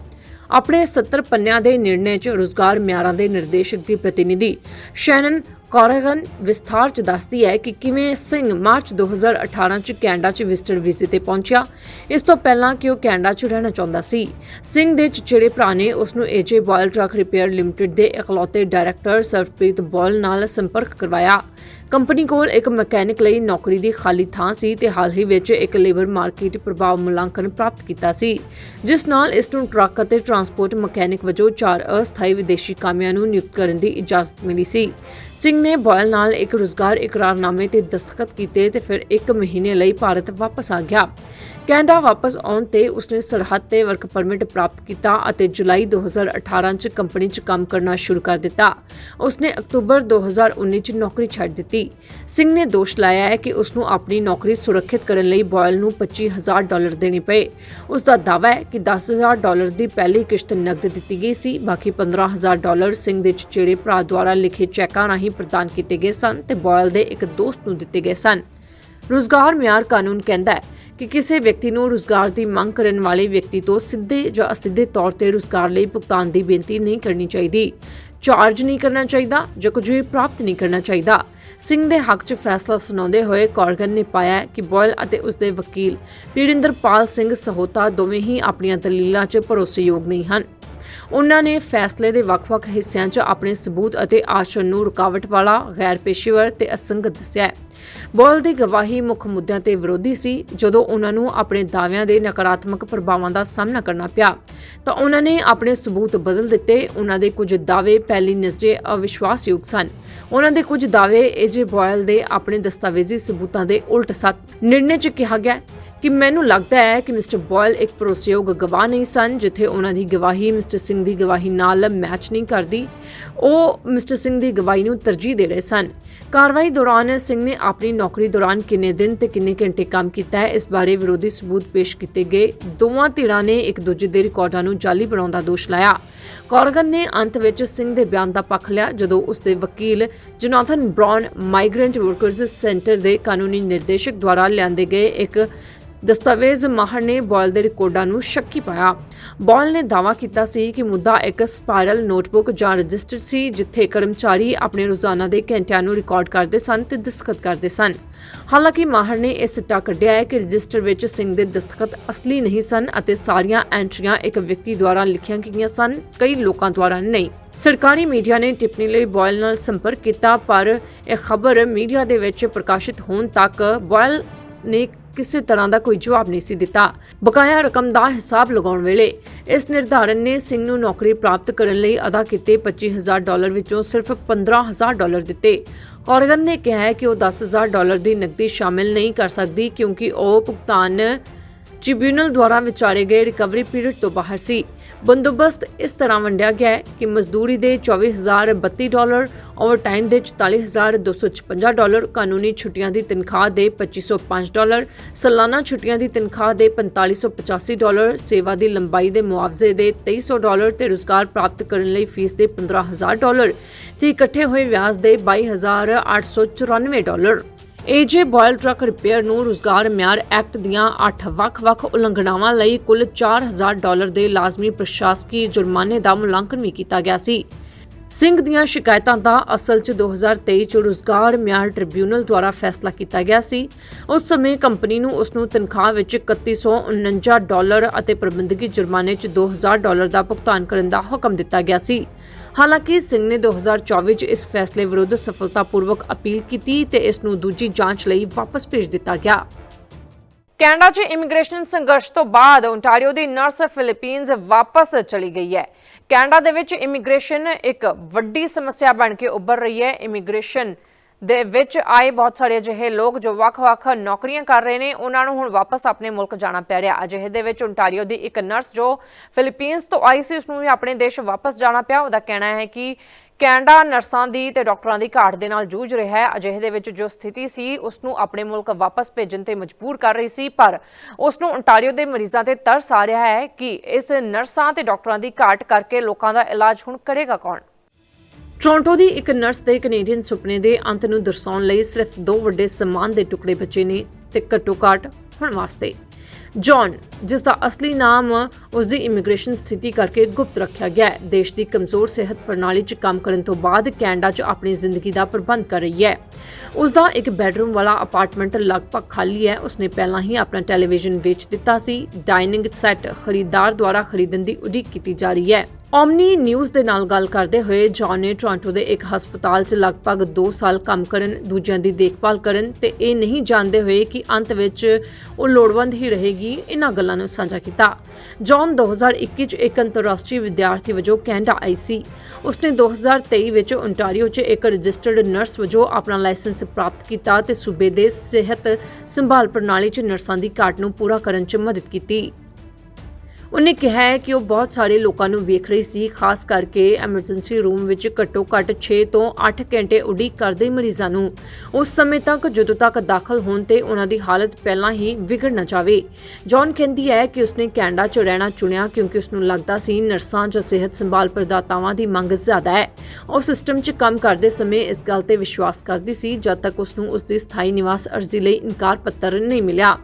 Speaker 1: ਆਪਣੇ 70 ਪੰਨਿਆਂ ਦੇ ਨਿਰਣੇ 'ਚ ਰੁਜ਼ਗਾਰ ਮਿਆਰਾਂ ਦੇ ਨਿਰਦੇਸ਼ਕ ਦੀ ਪ੍ਰਤੀਨਿਧੀ ਸ਼ੈਨਨ ਕੌਰਗਨ ਵਿਸਥਾਰ ਚ ਦੱਸਦੀ ਹੈ ਕਿ ਕਿਵੇਂ ਸਿੰਘ ਮਾਰਚ 2018 ਚ ਕੈਨੇਡਾ ਚ ਵਿਜ਼ਟਰ ਵੀਜ਼ੇ ਤੇ ਪਹੁੰਚਿਆ। ਇਸ ਤੋਂ ਪਹਿਲਾਂ ਕਿ ਉਹ ਕੈਨੇਡਾ ਚ ਰਹਿਣਾ ਚਾਹੁੰਦਾ ਸੀ। ਸਿੰਘ ਦੇ ਚਚੇਰੇ ਭਰਾ ਨੇ ਉਸ ਨੂੰ AJ Boyle Truck Repair Limited ਦੇ ਇਕਲੌਤੇ ਡਾਇਰੈਕਟਰ ਸਰਪ੍ਰੀਤ ਬੋਲ ਨਾਲ ਸੰਪਰਕ ਕਰਵਾਇਆ। ਕੰਪਨੀ ਕੋਲ ਇੱਕ ਮਕੈਨਿਕ ਲਈ ਨੌਕਰੀ ਦੀ ਖਾਲੀ ਥਾਂ ਸੀ ਤੇ ਹਾਲ ਹੀ ਵਿੱਚ ਇੱਕ ਲੇਬਰ ਮਾਰਕੀਟ ਪ੍ਰਭਾਵ ਮੁਲਾਂਕਣ ਪ੍ਰਾਪਤ ਕੀਤਾ ਸੀ, ਜਿਸ ਨਾਲ ਇਸ ਨੂੰ ਟਰੱਕ ਅਤੇ ਟਰਾਂਸਪੋਰਟ ਮਕੈਨਿਕ ਵਜੋਂ ਚਾਰ ਅਸਥਾਈ ਵਿਦੇਸ਼ੀ ਕਾਮਿਆਂ ਨੂੰ ਨਿਯੁਕਤ ਕਰਨ ਦੀ ਇਜਾਜ਼ਤ ਮਿਲੀ ਸੀ। ਸਿੰਘ ਨੇ ਬॉयल ਨਾਲ ਇੱਕ ਰੁਜ਼ਗਾਰ ਇਕਰਾਰਨਾਮੇ ਤੇ ਦਸਤਖਤ ਕੀਤੇ ਤੇ ਫਿਰ ਇੱਕ ਮਹੀਨੇ ਲਈ ਭਾਰਤ ਵਾਪਸ ਆ ਗਿਆ। ਕੈਨੇਡਾ ਵਾਪਸ ਆਉਣ ਤੇ ਉਸਨੇ ਸਰਹੱਦ ਤੇ ਵਰਕ ਪਰਮਿਟ ਪ੍ਰਾਪਤ ਕੀਤਾ ਅਤੇ ਜੁਲਾਈ 2018 ਚ ਕੰਪਨੀ ਚ ਕੰਮ ਕਰਨਾ ਸ਼ੁਰੂ ਕਰ ਦਿੱਤਾ। ਉਸਨੇ ਅਕਤੂਬਰ 2019 ਚ ਨੌਕਰੀ ਛੱਡ ਦਿੱਤੀ। ਸਿੰਘ ਨੇ ਦੋਸ਼ ਲਾਇਆ ਹੈ ਕਿ ਉਸ ਨੂੰ ਆਪਣੀ ਨੌਕਰੀ ਸੁਰੱਖਿਅਤ ਕਰਨ ਲਈ ਬੋਇਲ ਨੂੰ 25000 ਡਾਲਰ ਦੇਣੇ ਪਏ। ਉਸ ਦਾ ਦਾਅਵਾ ਹੈ ਕਿ 10000 ਡਾਲਰ ਦੀ ਪਹਿਲੀ ਕਿਸ਼ਤ ਨਕਦ ਦਿੱਤੀ ਗਈ ਸੀ, ਬਾਕੀ 15000 ਡਾਲਰ ਸਿੰਘ ਦੇ ਚਚੇਰੇ ਭਰਾ ਦੁਆਰਾ ਲਿਖੇ ਚੈੱਕਾਂ ਰਾਹੀਂ ਪ੍ਰਦਾਨ ਕੀਤੇ ਗਏ ਸਨ ਤੇ ਬੋਇਲ ਦੇ ਇੱਕ ਦੋਸਤ ਨੂੰ ਦਿੱਤੇ ਗਏ ਸਨ। ਰੁਜ਼ਗਾਰ ਮਿਆਰ ਕਾਨੂੰਨ ਕਹਿੰਦਾ ਹੈ ਕਿ ਕਿਸੇ ਵਿਅਕਤੀ ਨੂੰ ਰੁਜ਼ਗਾਰ ਦੀ ਮੰਗ ਕਰਨ ਵਾਲੇ ਵਿਅਕਤੀ ਤੋਂ ਸਿੱਧੇ ਜਾਂ ਅਸਿੱਧੇ ਤੌਰ ਤੇ ਰੁਜ਼ਗਾਰ ਲਈ ਭੁਗਤਾਨ ਦੀ ਬੇਨਤੀ ਨਹੀਂ ਕਰਨੀ ਚਾਹੀਦੀ। ਚਾਰਜ ਨਹੀਂ ਕਰਨਾ ਚਾਹੀਦਾ ਜਾਂ ਕੁਝ ਵੀ ਪ੍ਰਾਪਤ ਨਹੀਂ ਕਰਨਾ ਚਾਹੀਦਾ। ਸਿੰਘ ਦੇ ਹੱਕ 'ਚ ਫੈਸਲਾ ਸੁਣਾਉਂਦੇ ਹੋਏ ਕਾਰਗਨ ਨੇ ਪਾਇਆ ਕਿ ਬੋਇਲ ਅਤੇ ਉਸ ਦੇ ਵਕੀਲ ਪੀਰਿੰਦਰਪਾਲ ਸਿੰਘ ਸਹੋਤਾ ਦੋਵੇਂ ਹੀ ਆਪਣੀਆਂ ਦਲੀਲਾਂ 'ਚ ਭਰੋਸੇਯੋਗ ਨਹੀਂ ਹਨ। ਉਹਨਾਂ ਨੇ ਫੈਸਲੇ ਦੇ ਵੱਖ-ਵੱਖ ਹਿੱਸਿਆਂ 'ਚ ਆਪਣੇ ਸਬੂਤ ਅਤੇ ਆਸ਼ਰਣ ਨੂੰ ਰੁਕਾਵਟ ਵਾਲਾ ਗੈਰ ਪੇਸ਼ੇਵਰ ਤੇ ਅਸੰਗਤ ਦੱਸਿਆ ਬੋਲ ਦੀ ਗਵਾਹੀ ਮੁੱਖ ਮੁੱਦਿਆਂ ਤੇ ਵਿਰੋਧੀ ਸੀ। ਜਦੋਂ ਉਹਨਾਂ ਨੂੰ ਆਪਣੇ ਦਾਅਵਿਆਂ ਦੇ ਨਕਾਰਾਤਮਕ ਪ੍ਰਭਾਵਾਂ ਦਾ ਸਾਹਮਣਾ ਕਰਨਾ ਪਿਆ, ਤਾਂ ਉਹਨਾਂ ਨੇ ਆਪਣੇ ਸਬੂਤ ਬਦਲ ਦਿੱਤੇ। ਉਹਨਾਂ ਦੇ ਕੁਝ ਦਾਅਵੇ ਪਹਿਲੀ ਨਜ਼ਰੇ ਅਵਿਸ਼ਵਾਸਯੋਗ ਸਨ। ਉਹਨਾਂ ਦੇ ਕੁਝ ਦਾਅਵੇ ਏਜੇ ਬੋਇਲ ਦੇ ਆਪਣੇ ਦਸਤਾਵੇਜ਼ੀ ਸਬੂਤਾਂ ਦੇ ਉਲਟ ਸਨ ਨਿਰਣੇ 'ਚ ਕਿਹਾ ਗਿਆ ਕਿ ਮੈਨੂੰ ਲੱਗਦਾ ਹੈ ਕਿ ਮਿਸਟਰ ਬੋਇਲ ਇੱਕ ਭਰੋਸੇਯੋਗ ਗਵਾਹ ਨਹੀਂ ਸਨ, ਜਿੱਥੇ ਉਹਨਾਂ ਦੀ ਗਵਾਹੀ ਮਿਸਟਰ ਸਿੰਘ ਦੀ ਗਵਾਹੀ ਨਾਲ ਮੈਚ ਨਹੀਂ ਕਰਦੀ। ਉਹ ਮਿਸਟਰ ਸਿੰਘ ਦੀ ਗਵਾਹੀ ਨੂੰ ਤਰਜੀਹ ਦੇ ਰਹੇ ਸਨ। ਕਾਰਵਾਈ ਦੌਰਾਨ ਸਿੰਘ ਨੇ ਆਪਣੀ ਨੌਕਰੀ ਦੌਰਾਨ ਕਿੰਨੇ ਦਿਨ ਤੇ ਕਿੰਨੇ ਘੰਟੇ ਕੰਮ ਕੀਤਾ ਹੈ, ਇਸ ਬਾਰੇ ਵਿਰੋਧੀ ਸਬੂਤ ਪੇਸ਼ ਕੀਤੇ ਗਏ। ਦੋਵਾਂ ਧਿਰਾਂ ਨੇ ਇੱਕ ਦੂਜੇ ਦੇ ਰਿਕਾਰਡਾਂ ਨੂੰ ਜਾਲੀ ਬਣਾਉਣ ਦਾ ਦੋਸ਼ ਲਾਇਆ। ਕਾਰਗਨ ਨੇ ਅੰਤ ਵਿੱਚ ਸਿੰਘ ਦੇ ਬਿਆਨ ਦਾ ਪੱਖ ਲਿਆ, ਜਦੋਂ ਉਸ ਦੇ ਵਕੀਲ Jonathan Brown Migrant Workers Centre ਦੇ ਕਾਨੂੰਨੀ ਨਿਰਦੇਸ਼ਕ ਦੁਆਰਾ ਲਿਆਂਦੇ ਗਏ ਇੱਕ ਦਸਤਾਵੇਜ਼ ਮਾਹਰ ਨੇ ਬੋਇਲ ਦੇ ਰਿਕਾਰਡਾਂ ਨੂੰ ਸ਼ੱਕੀ ਪਾਇਆ। ਬੋਇਲ ਨੇ ਦਾਅਵਾ ਕੀਤਾ ਸੀ ਕਿ ਮੁੱਦਾ ਇੱਕ ਸਪਾਈਰਲ ਨੋਟਬੁੱਕ ਜਾਂ ਰਜਿਸਟਰ ਸੀ, ਜਿੱਥੇ ਕਰਮਚਾਰੀ ਆਪਣੇ ਰੋਜ਼ਾਨਾ ਦੇ ਘੰਟਿਆਂ ਨੂੰ ਰਿਕਾਰਡ ਕਰਦੇ ਸਨ ਤੇ ਦਸਤਖਤ ਕਰਦੇ ਸਨ। ਹਾਲਾਂਕਿ ਮਾਹਰ ਨੇ ਇਹ ਸਿੱਟਾ ਕੱਢਿਆ ਹੈ ਕਿ ਰਜਿਸਟਰ ਵਿੱਚ ਸਿੰਘ ਦੇ ਦਸਤਖਤ ਅਸਲੀ ਨਹੀਂ ਸਨ ਅਤੇ ਸਾਰੀਆਂ ਐਂਟਰੀਆਂ ਇੱਕ ਵਿਅਕਤੀ ਦੁਆਰਾ ਲਿਖੀਆਂ ਗਈਆਂ ਸਨ, ਕਈ ਲੋਕਾਂ ਦੁਆਰਾ ਨਹੀਂ। ਸਰਕਾਰੀ ਮੀਡੀਆ ਨੇ ਟਿੱਪਣੀ ਲਈ ਬੋਇਲ ਨਾਲ ਸੰਪਰਕ ਕੀਤਾ, ਪਰ ਇਹ ਖਬਰ ਮੀਡੀਆ ਦੇ ਵਿੱਚ ਪ੍ਰਕਾਸ਼ਿਤ ਹੋਣ ਤੱਕ ਬੋਇਲ ਨੇ ਕਿਸੇ ਤਰ੍ਹਾਂ ਦਾ ਕੋਈ ਜਵਾਬ ਨਹੀਂ ਸੀ ਦਿੱਤਾ। ਬਕਾਇਆ ਰਕਮ ਦਾ ਹਿਸਾਬ ਲਗਾਉਣ ਵੇਲੇ ਇਸ ਨਿਰਧਾਰਨ ਨੇ ਸਿੰਘ ਨੂੰ ਨੌਕਰੀ ਪ੍ਰਾਪਤ ਕਰਨ ਲਈ ਅਦਾ ਕੀਤੇ 25000 ਡਾਲਰ ਵਿੱਚੋਂ ਸਿਰਫ 15000 ਡਾਲਰ ਦਿੱਤੇ। ਕਾਰਗਨ ਨੇ ਕਿਹਾ ਕਿ ਉਹ 10000 ਡਾਲਰ ਦੀ ਨਕਦੀ ਸ਼ਾਮਿਲ ਨਹੀਂ ਕਰ ਸਕਦੀ ਕਿਉਂਕਿ ਉਹ ਭੁਗਤਾਨ ਟ੍ਰਿਬਿਊਨਲ ਦੁਆਰਾ ਵਿਚਾਰੇ ਗਏ ਰਿਕਵਰੀ ਪੀਰੀਅਡ ਤੋਂ ਬਾਹਰ ਸੀ। ਬੰਦੋਬਸਤ ਇਸ ਤਰ੍ਹਾਂ ਵੰਡਿਆ ਗਿਆ ਹੈ ਕਿ ਮਜ਼ਦੂਰੀ ਦੇ 24032 ਡਾਲਰ, ਓਵਰਟਾਈਮ ਦੇ 44256 ਡਾਲਰ, ਕਾਨੂੰਨੀ ਛੁੱਟੀਆਂ ਦੀ ਤਨਖਾਹ ਦੇ 2505 ਡਾਲਰ, ਸਾਲਾਨਾ ਛੁੱਟੀਆਂ ਦੀ ਤਨਖਾਹ ਦੇ 4585 ਡਾਲਰ, ਸੇਵਾ ਦੀ ਲੰਬਾਈ ਦੇ ਮੁਆਵਜ਼ੇ ਦੇ 2300 ਡਾਲਰ ਤੇ ਰੁਜ਼ਗਾਰ ਪ੍ਰਾਪਤ ਕਰਨ ਲਈ ਫੀਸ ਦੇ 15000 ਡਾਲਰ, ਤੇ ਇਕੱਠੇ ਹੋਏ ਵਿਆਜ ਦੇ 22894 dollar. AJ Boyle Truck Repair ਨੂੰ ਰੁਜ਼ਗਾਰ ਮਿਆਰ ਐਕਟ ਦੀਆਂ 8 ਵੱਖ-ਵੱਖ ਉਲੰਘਣਾਵਾਂ ਲਈ ਕੁੱਲ 4000 ਡਾਲਰ ਦੇ ਲਾਜ਼ਮੀ ਪ੍ਰਸ਼ਾਸਕੀ ਜੁਰਮਾਨੇ ਦਾ ਮੁਲਾਂਕਣ ਵੀ ਕੀਤਾ ਗਿਆ ਸੀ। ਸਿੰਘ ਦੀਆਂ ਸ਼ਿਕਾਇਤਾਂ ਦਾ ਅਸਲ 'ਚ 2023 ਚ ਰੁਜ਼ਗਾਰ ਮਿਆਰ ਟ੍ਰਿਬਿਊਨਲ ਦੁਆਰਾ ਫੈਸਲਾ ਕੀਤਾ ਗਿਆ ਸੀ। ਉਸ ਸਮੇਂ ਕੰਪਨੀ ਨੂੰ ਉਸ ਨੂੰ ਤਨਖਾਹ ਵਿੱਚ 3149 ਡਾਲਰ ਅਤੇ ਪ੍ਰਬੰਧਕੀ ਜੁਰਮਾਨੇ 'ਚ 2000 ਡਾਲਰ ਦਾ ਭੁਗਤਾਨ ਕਰਨ ਦਾ ਹੁਕਮ ਦਿੱਤਾ ਗਿਆ ਸੀ। ਹਾਲਾਂਕਿ ਸਿੰਘ ਨੇ 2024 ਚ ਇਸ ਫੈਸਲੇ ਵਿਰੁੱਧ ਸਫਲਤਾਪੂਰਵਕ ਅਪੀਲ ਕੀਤੀ ਤੇ ਇਸ ਨੂੰ ਦੂਜੀ ਜਾਂਚ ਲਈ ਵਾਪਸ ਭੇਜ ਦਿੱਤਾ ਗਿਆ। ਕੈਨੇਡਾ 'ਚ ਇਮੀਗ੍ਰੇਸ਼ਨ ਸੰਘਰਸ਼ ਤੋਂ ਬਾਅਦ ਓਨਟਾਰੀਓ ਦੀ ਨਰਸ ਫਿਲੀਪੀਨਜ਼ ਵਾਪਸ ਚਲੀ ਗਈ ਹੈ। ਕੈਨੇਡਾ ਦੇ ਵਿੱਚ ਇਮੀਗ੍ਰੇਸ਼ਨ ਇੱਕ ਵੱਡੀ ਸਮੱਸਿਆ ਬਣ ਕੇ ਉੱਭਰ ਰਹੀ ਹੈ। ਇਮੀਗ੍ਰੇਸ਼ਨ ਦੇ ਵਿੱਚ ਆਏ ਬਹੁਤ ਸਾਰੇ ਅਜਿਹੇ ਲੋਕ ਜੋ ਵੱਖ-ਵੱਖ ਨੌਕਰੀਆਂ ਕਰ ਰਹੇ ਨੇ, ਉਹਨਾਂ ਨੂੰ ਹੁਣ ਵਾਪਸ ਆਪਣੇ ਮੁਲਕ ਜਾਣਾ ਪੈ ਰਿਹਾ। ਅਜਿਹੇ ਦੇ ਵਿੱਚ ਓਨਟਾਰੀਓ ਦੀ ਇੱਕ ਨਰਸ ਜੋ ਫਿਲੀਪੀਨਸ ਤੋਂ ਆਈ ਸੀ ਉਸ ਨੂੰ ਵੀ ਆਪਣੇ ਦੇਸ਼ ਵਾਪਸ ਜਾਣਾ ਪਿਆ। ਉਹਦਾ ਕਹਿਣਾ ਹੈ ਕਿ ਕੈਨੇਡਾ ਨਰਸਾਂ ਦੀ ਤੇ ਡਾਕਟਰਾਂ ਦੀ ਘਾਟ ਦੇ ਨਾਲ ਜੂਝ ਰਿਹਾ ਹੈ। ਅਜਿਹੇ ਦੇ ਵਿੱਚ ਜੋ ਸਥਿਤੀ ਸੀ ਉਸ ਨੂੰ ਆਪਣੇ ਮੁਲਕ ਵਾਪਸ ਭੇਜਣ ਤੇ ਮਜਬੂਰ ਕਰ ਰਹੀ ਸੀ, ਪਰ ਉਸ ਨੂੰ ontario ਦੇ ਮਰੀਜ਼ਾਂ ਤੇ ਤਰਸ ਆ ਰਿਹਾ ਹੈ ਕਿ ਇਸ ਨਰਸਾਂ ਤੇ ਡਾਕਟਰਾਂ ਦੀ ਘਾਟ ਕਰਕੇ ਲੋਕਾਂ ਦਾ ਇਲਾਜ ਹੁਣ ਕਰੇਗਾ ਕੌਣ? ਟੋਰਾਂਟੋ ਦੀ ਇੱਕ ਨਰਸ ਦੇ ਕੈਨੇਡੀਅਨ ਸੁਪਨੇ ਦੇ ਅੰਤ ਨੂੰ ਦਰਸਾਉਣ ਲਈ ਸਿਰਫ ਦੋ ਵੱਡੇ ਸਮਾਨ ਦੇ ਟੁਕੜੇ ਬਚੇ ਨੇ ਤੇ ਘੱਟੋ-ਘੱਟ ਹੁਣ ਵਾਸਤੇ। ਜੌਨ, ਜਿਸ ਦਾ ਅਸਲੀ ਨਾਮ ਉਸ ਦੀ ਇਮੀਗ੍ਰੇਸ਼ਨ ਸਥਿਤੀ ਕਰਕੇ ਗੁਪਤ ਰੱਖਿਆ ਗਿਆ ਹੈ, ਦੇਸ਼ ਦੀ ਕਮਜ਼ੋਰ ਸਿਹਤ ਪ੍ਰਣਾਲੀ 'ਚ ਕੰਮ ਕਰਨ ਤੋਂ ਬਾਅਦ ਕੈਨੇਡਾ 'ਚ ਆਪਣੀ ਜ਼ਿੰਦਗੀ ਦਾ ਪ੍ਰਬੰਧ ਕਰ ਰਹੀ ਹੈ। ਉਸ ਦਾ ਇੱਕ ਬੈਡਰੂਮ ਵਾਲਾ ਅਪਾਰਟਮੈਂਟ ਲਗਭਗ ਖਾਲੀ ਹੈ ਉਸਨੇ ਪਹਿਲਾਂ ਹੀ ਆਪਣਾ ਟੈਲੀਵਿਜ਼ਨ ਵੇਚ ਦਿੱਤਾ ਸੀ ਡਾਈਨਿੰਗ ਸੈੱਟ ਖਰੀਦਦਾਰ ਦੁਆਰਾ ਖਰੀਦਣ ਦੀ ਉਡੀਕ ਕੀਤੀ ਜਾ ਰਹੀ ਹੈ। ਓਮਨੀ ਨਿਊਜ਼ ਦੇ ਨਾਲ ਗੱਲ ਕਰਦੇ ਹੋਏ ਜੌਨ ਨੇ ਟੋਰਾਂਟੋ ਦੇ ਇੱਕ ਹਸਪਤਾਲ 'ਚ ਲਗਭਗ 2 ਸਾਲ ਕੰਮ ਕਰਨ, ਦੂਜਿਆਂ ਦੀ ਦੇਖਭਾਲ ਕਰਨ ਤੇ ਇਹ ਨਹੀਂ ਜਾਣਦੇ ਹੋਏ ਕਿ ਅੰਤ ਵਿੱਚ ਉਹ ਲੋੜਵੰਦ ਹੀ ਰਹੇਗੀ ਇਹਨਾਂ ਗੱਲਾਂ ਨੂੰ ਸਾਂਝਾ ਕੀਤਾ। ਜੌਨ 2021 'ਚ ਇੱਕ ਅੰਤਰਰਾਸ਼ਟਰੀ ਵਿਦਿਆਰਥੀ ਵਜੋਂ ਕੈਨੇਡਾ ਆਈ ਸੀ। ਉਸਨੇ 2023 ਵਿੱਚ ਓਨਟਾਰੀਓ 'ਚ ਇੱਕ ਰਜਿਸਟਰਡ ਨਰਸ ਵਜੋਂ ਆਪਣਾ ਲਾਇਸੈਂਸ ਪ੍ਰਾਪਤ ਕੀਤਾ ਤੇ ਸੂਬੇ ਦੇ ਸਿਹਤ ਸੰਭਾਲ ਪ੍ਰਣਾਲੀ 'ਚ ਨਰਸਾਂ ਦੀ ਘਾਟ ਨੂੰ ਪੂਰਾ ਕਰਨ 'ਚ ਮਦਦ ਕੀਤੀ। ਉਹਨੇ ਕਿਹਾ ਹੈ ਕਿ ਉਹ ਬਹੁਤ ਸਾਰੇ ਲੋਕਾਂ ਨੂੰ ਵੇਖ ਰਹੀ ਸੀ, ਖਾਸ ਕਰਕੇ ਐਮਰਜੈਂਸੀ ਰੂਮ ਵਿੱਚ ਘੱਟੋ-ਘੱਟ 6 ਤੋਂ 8 ਘੰਟੇ ਉਡੀਕ ਕਰਦੇ ਮਰੀਜ਼ਾਂ ਨੂੰ। ਉਸ ਸਮੇਂ ਤੱਕ ਜਦੋਂ ਤੱਕ ਦਾਖਲ ਹੋਣ ਤੇ ਉਹਨਾਂ ਦੀ ਹਾਲਤ ਪਹਿਲਾਂ ਹੀ ਵਿਗੜ ਨਾ ਜਾਵੇ। ਜੌਨ ਕਹਿੰਦੀ ਹੈ ਕਿ ਉਸਨੇ ਕੈਨੇਡਾ 'ਚ ਰਹਿਣਾ ਚੁਣਿਆ ਕਿਉਂਕਿ ਉਸਨੂੰ ਲੱਗਦਾ ਸੀ ਨਰਸਾਂ ਜਾਂ ਸਿਹਤ ਸੰਭਾਲ ਪ੍ਰਦਾਤਾਵਾਂ ਦੀ ਮੰਗ ਜ਼ਿਆਦਾ ਹੈ। ਉਹ ਸਿਸਟਮ 'ਚ ਕੰਮ ਕਰਦੇ ਸਮੇਂ ਇਸ ਗੱਲ ਤੇ ਵਿਸ਼ਵਾਸ ਕਰਦੀ ਸੀ, ਜਦ ਤੱਕ ਉਸਨੂੰ ਉਸਦੀ ਸਥਾਈ ਨਿਵਾਸ ਅਰਜ਼ੀ ਲਈ ਇਨਕਾਰ ਪੱਤਰ ਨਹੀਂ ਮਿਲਿਆ।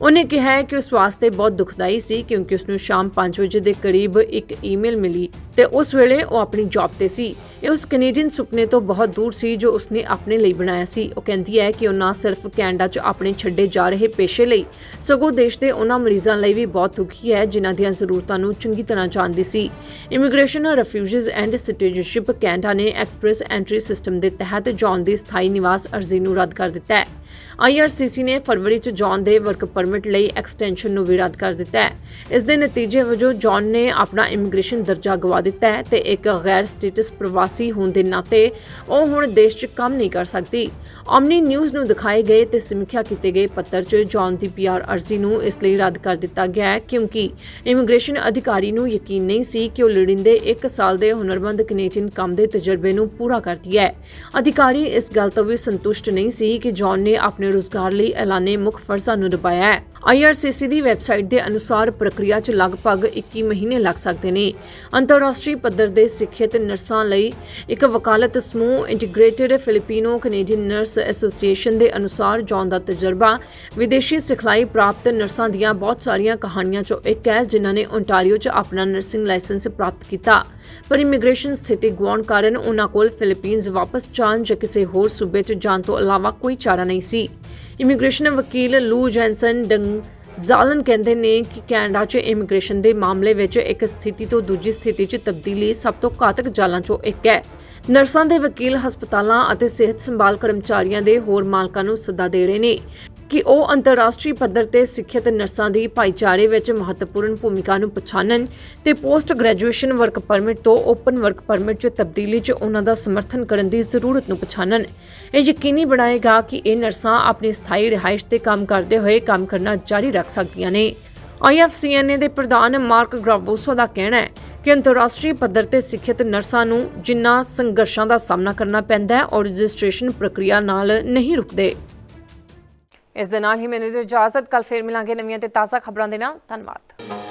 Speaker 1: ਉਹਨੇ ਕਿਹਾ ਹੈ ਕਿ ਉਸ ਵਾਸਤੇ ਬਹੁਤ ਦੁਖਦਾਈ ਸੀ ਕਿਉਂਕਿ ਉਸ ਨੂੰ ਸ਼ਾਮ 5 ਵਜੇ ਦੇ ਕਰੀਬ ਇੱਕ ਈਮੇਲ ਮਿਲੀ ਤੇ ਉਸ ਵੇਲੇ ਉਹ ਆਪਣੀ ਜੌਬ ਤੇ ਸੀ। ਇਹ ਉਸ ਕੈਨੇਡੀਅਨ ਸੁਪਨੇ ਤੋਂ ਬਹੁਤ ਦੂਰ ਸੀ ਜੋ ਉਸਨੇ ਆਪਣੇ ਲਈ ਬਣਾਇਆ ਸੀ। ਉਹ ਕਹਿੰਦੀ ਹੈ ਕਿ ਉਹ ਨਾ ਸਿਰਫ ਕੈਨੇਡਾ 'ਚ ਆਪਣੇ ਛੱਡੇ ਜਾ ਰਹੇ ਪੇਸ਼ੇ ਲਈ, ਸਗੋਂ ਦੇਸ਼ ਦੇ ਉਹਨਾਂ ਮਰੀਜ਼ਾਂ ਲਈ ਵੀ ਬਹੁਤ ਦੁਖੀ ਹੈ ਜਿਨ੍ਹਾਂ ਦੀਆਂ ਜ਼ਰੂਰਤਾਂ ਨੂੰ ਚੰਗੀ ਤਰ੍ਹਾਂ ਜਾਣਦੀ ਸੀ। Immigration Refugees and Citizenship Canada ਨੇ ਐਕਸਪ੍ਰੈਸ ਐਂਟਰੀ ਸਿਸਟਮ ਦੇ ਤਹਿਤ ਜੌਨ ਦੀ ਸਥਾਈ ਨਿਵਾਸ ਅਰਜ਼ੀ ਨੂੰ ਰੱਦ ਕਰ ਦਿੱਤਾ ਹੈ। ਆਈਆਰਸੀਸੀ ਨੇ ਫਰਵਰੀ 'ਚ ਜੌਨ ਦੇ ਵਰਕ ਪਰਮਿਟ ਲਈ ਐਕਸਟੈਂਸ਼ਨ ਨੂੰ ਵੀ ਰੱਦ ਕਰ ਦਿੱਤਾ ਹੈ। ਇਸ ਦੇ ਨਤੀਜੇ ਵਜੋਂ ਜੌਨ ਨੇ ਆਪਣਾ ਇਮੀਗ੍ਰੇਸ਼ਨ ਦਰਜਾ ਗਵਾ ਦਿੱਤਾ ਹੈ ਤੇ ਇੱਕ ਗੈਰ ਸਟੇਟਸ ਪ੍ਰਵਾਸੀ ਹੋਣ ਦੇ ਨਾਤੇ ਉਹ ਹੁਣ ਦੇਸ਼ 'ਚ ਕੰਮ ਨਹੀਂ ਕਰ ਸਕਦੀ। ਆਮਨੀ ਨਿਊਜ਼ ਨੂੰ ਦਿਖਾਏ ਗਏ ਤੇ ਸਮੀਖਿਆ ਕੀਤੇ ਗਏ ਪੱਤਰ 'ਚ ਜੌਨ ਦੀ ਪੀਆਰ ਅਰਜ਼ੀ ਨੂੰ ਇਸ ਲਈ ਰੱਦ ਕਰ ਦਿੱਤਾ ਗਿਆ ਹੈ ਕਿਉਂਕਿ ਇਮੀਗ੍ਰੇਸ਼ਨ ਅਧਿਕਾਰੀ ਨੂੰ ਯਕੀਨ ਨਹੀਂ ਸੀ ਕਿ ਉਹ ਲੋੜੀਂਦੇ 1 ਸਾਲ ਦੇ ਹੁਨਰਮੰਦ ਕੈਨੇਡੀਅਨ ਕੰਮ ਦੇ ਤਜਰਬੇ ਨੂੰ ਪੂਰਾ ਕਰਦੀ ਹੈ। ਅਧਿਕਾਰੀ ਇਸ ਗੱਲ ਤੋਂ ਵੀ ਸੰਤੁਸ਼ਟ ਨਹੀਂ ਸੀ ਕਿ ਜੌਨ ਨੇ ਆਪਣੇ ਰੋਜ਼ਗਾਰ ਲਈ ਐਲਾਨੇ ਮੁੱਖ ਫਰਜ਼ਾਂ ਨੂੰ ਨਿਭਾਇਆ ਹੈ। IRCC ਦੀ ਵੈਬਸਾਈਟ ਦੇ ਅਨੁਸਾਰ ਪ੍ਰਕਿਰਿਆ 'ਚ ਲਗਭਗ 21 ਮਹੀਨੇ ਲੱਗ ਸਕਦੇ ਨੇ। ਅੰਤਰਰਾਸ਼ਟਰੀ ਪੱਧਰ ਦੇ ਸਿੱਖਿਅਤ ਨਰਸਾਂ ਲਈ ਇੱਕ ਵਕਾਲਤ ਸਮੂਹ Integrated Filipino Canadian Nurse Association ਦੇ ਅਨੁਸਾਰ ਜੌਨ ਦਾ ਤਜਰਬਾ ਵਿਦੇਸ਼ੀ ਸਿਖਲਾਈ ਪ੍ਰਾਪਤ ਨਰਸਾਂ ਦੀਆਂ ਬਹੁਤ ਸਾਰੀਆਂ ਕਹਾਣੀਆਂ 'ਚੋਂ ਇੱਕ ਹੈ, ਜਿਨ੍ਹਾਂ ਨੇ ਓਨਟਾਰੀਓ 'ਚ ਆਪਣਾ ਨਰਸਿੰਗ ਲਾਇਸੈਂਸ ਪ੍ਰਾਪਤ ਕੀਤਾ। ਪਰ ਇਮੀਗ੍ਰੇਸ਼ਨ ਸਥਿਤੀ ਗੁਆਉਣ ਕਾਰਨ ਉਹਨਾਂ ਕੋਲ ਫਿਲੀਪੀਨਜ਼ ਵਾਪਸ ਜਾਣ ਜਾਂ ਕਿਸੇ ਹੋਰ ਸੂਬੇ 'ਚ ਜਾਣ ਤੋਂ ਇਲਾਵਾ ਕੋਈ ਚਾਰਾ ਨਹੀਂ ਸੀ। ਇਮੀਗ੍ਰੇਸ਼ਨ ਵਕੀਲ ਲੂ ਜੈਨਸਨ ਡੰਗ ਜ਼ਾਲਨ ਕਹਿੰਦੇ ਨੇ ਕਿ ਕੈਨੇਡਾ 'ਚ ਇਮੀਗ੍ਰੇਸ਼ਨ ਦੇ ਮਾਮਲੇ ਵਿੱਚ ਇੱਕ ਸਥਿਤੀ ਤੋਂ ਦੂਜੀ ਸਥਿਤੀ 'ਚ ਤਬਦੀਲੀ ਸਭ ਤੋਂ ਘਾਤਕ ਜਾਲਾਂ 'ਚੋਂ ਇੱਕ ਹੈ। ਨਰਸਾਂ ਦੇ ਵਕੀਲ ਹਸਪਤਾਲਾਂ ਅਤੇ ਸਿਹਤ ਸੰਭਾਲ ਕਰਮਚਾਰੀਆਂ ਦੇ ਹੋਰ ਮਾਲਕਾਂ ਨੂੰ ਸੱਦਾ ਦੇ ਰਹੇ ਨੇ। ਕਿ ਉਹ ਅੰਤਰਰਾਸ਼ਟਰੀ ਪੱਧਰ ਤੇ ਸਿੱਖਿਅਤ ਨਰਸਾਂ ਦੀ ਭਾਈਚਾਰੇ ਵਿੱਚ ਮਹੱਤਵਪੂਰਨ ਭੂਮਿਕਾ ਨੂੰ ਪਛਾਣਨ ਤੇ ਪੋਸਟ ਗ੍ਰੈਜੂਏਸ਼ਨ ਵਰਕ ਪਰਮਿਟ ਤੋਂ ਓਪਨ ਵਰਕ ਪਰਮਿਟ 'ਚ ਤਬਦੀਲੀ 'ਚ ਉਹਨਾਂ ਦਾ ਸਮਰਥਨ ਕਰਨ ਦੀ ਜ਼ਰੂਰਤ ਨੂੰ ਪਛਾਣਨ। ਇਹ ਯਕੀਨੀ ਬਣਾਏਗਾ ਕਿ ਇਹ ਨਰਸਾਂ ਆਪਣੀ ਸਥਾਈ ਰਿਹਾਇਸ਼ ਤੇ ਕੰਮ ਕਰਦੇ ਹੋਏ ਕੰਮ ਕਰਨਾ ਜਾਰੀ ਰੱਖ ਸਕਦੀਆਂ ਨੇ। IFCNA ਦੇ ਪ੍ਰਧਾਨ ਮਾਰਕ ਗ੍ਰਾਵੋਸੋ ਦਾ ਕਹਿਣਾ ਹੈ ਕਿ ਅੰਤਰਰਾਸ਼ਟਰੀ ਪੱਧਰ ਤੇ ਸਿੱਖਿਅਤ ਨਰਸਾਂ ਨੂੰ ਜਿੰਨਾ ਸੰਘਰਸ਼ਾਂ ਦਾ ਸਾਹਮਣਾ ਕਰਨਾ ਪੈਂਦਾ ਹੈ ਔਰ ਰਜਿਸਟ੍ਰੇਸ਼ਨ ਪ੍ਰਕਿਰਿਆ ਨਾਲ ਨਹੀਂ ਰੁਕਦੇ। ਇਸ ਦੇ ਨਾਲ ਹੀ ਮੈਨੂੰ ਇਜਾਜ਼ਤ ਕੱਲ ਫੇਰ ਮਿਲਾਂਗੇ ਨਵੀਆਂ ਤੇ ਤਾਜ਼ਾ ਖਬਰਾਂ ਦੇ ਨਾਲ। ਧੰਨਵਾਦ।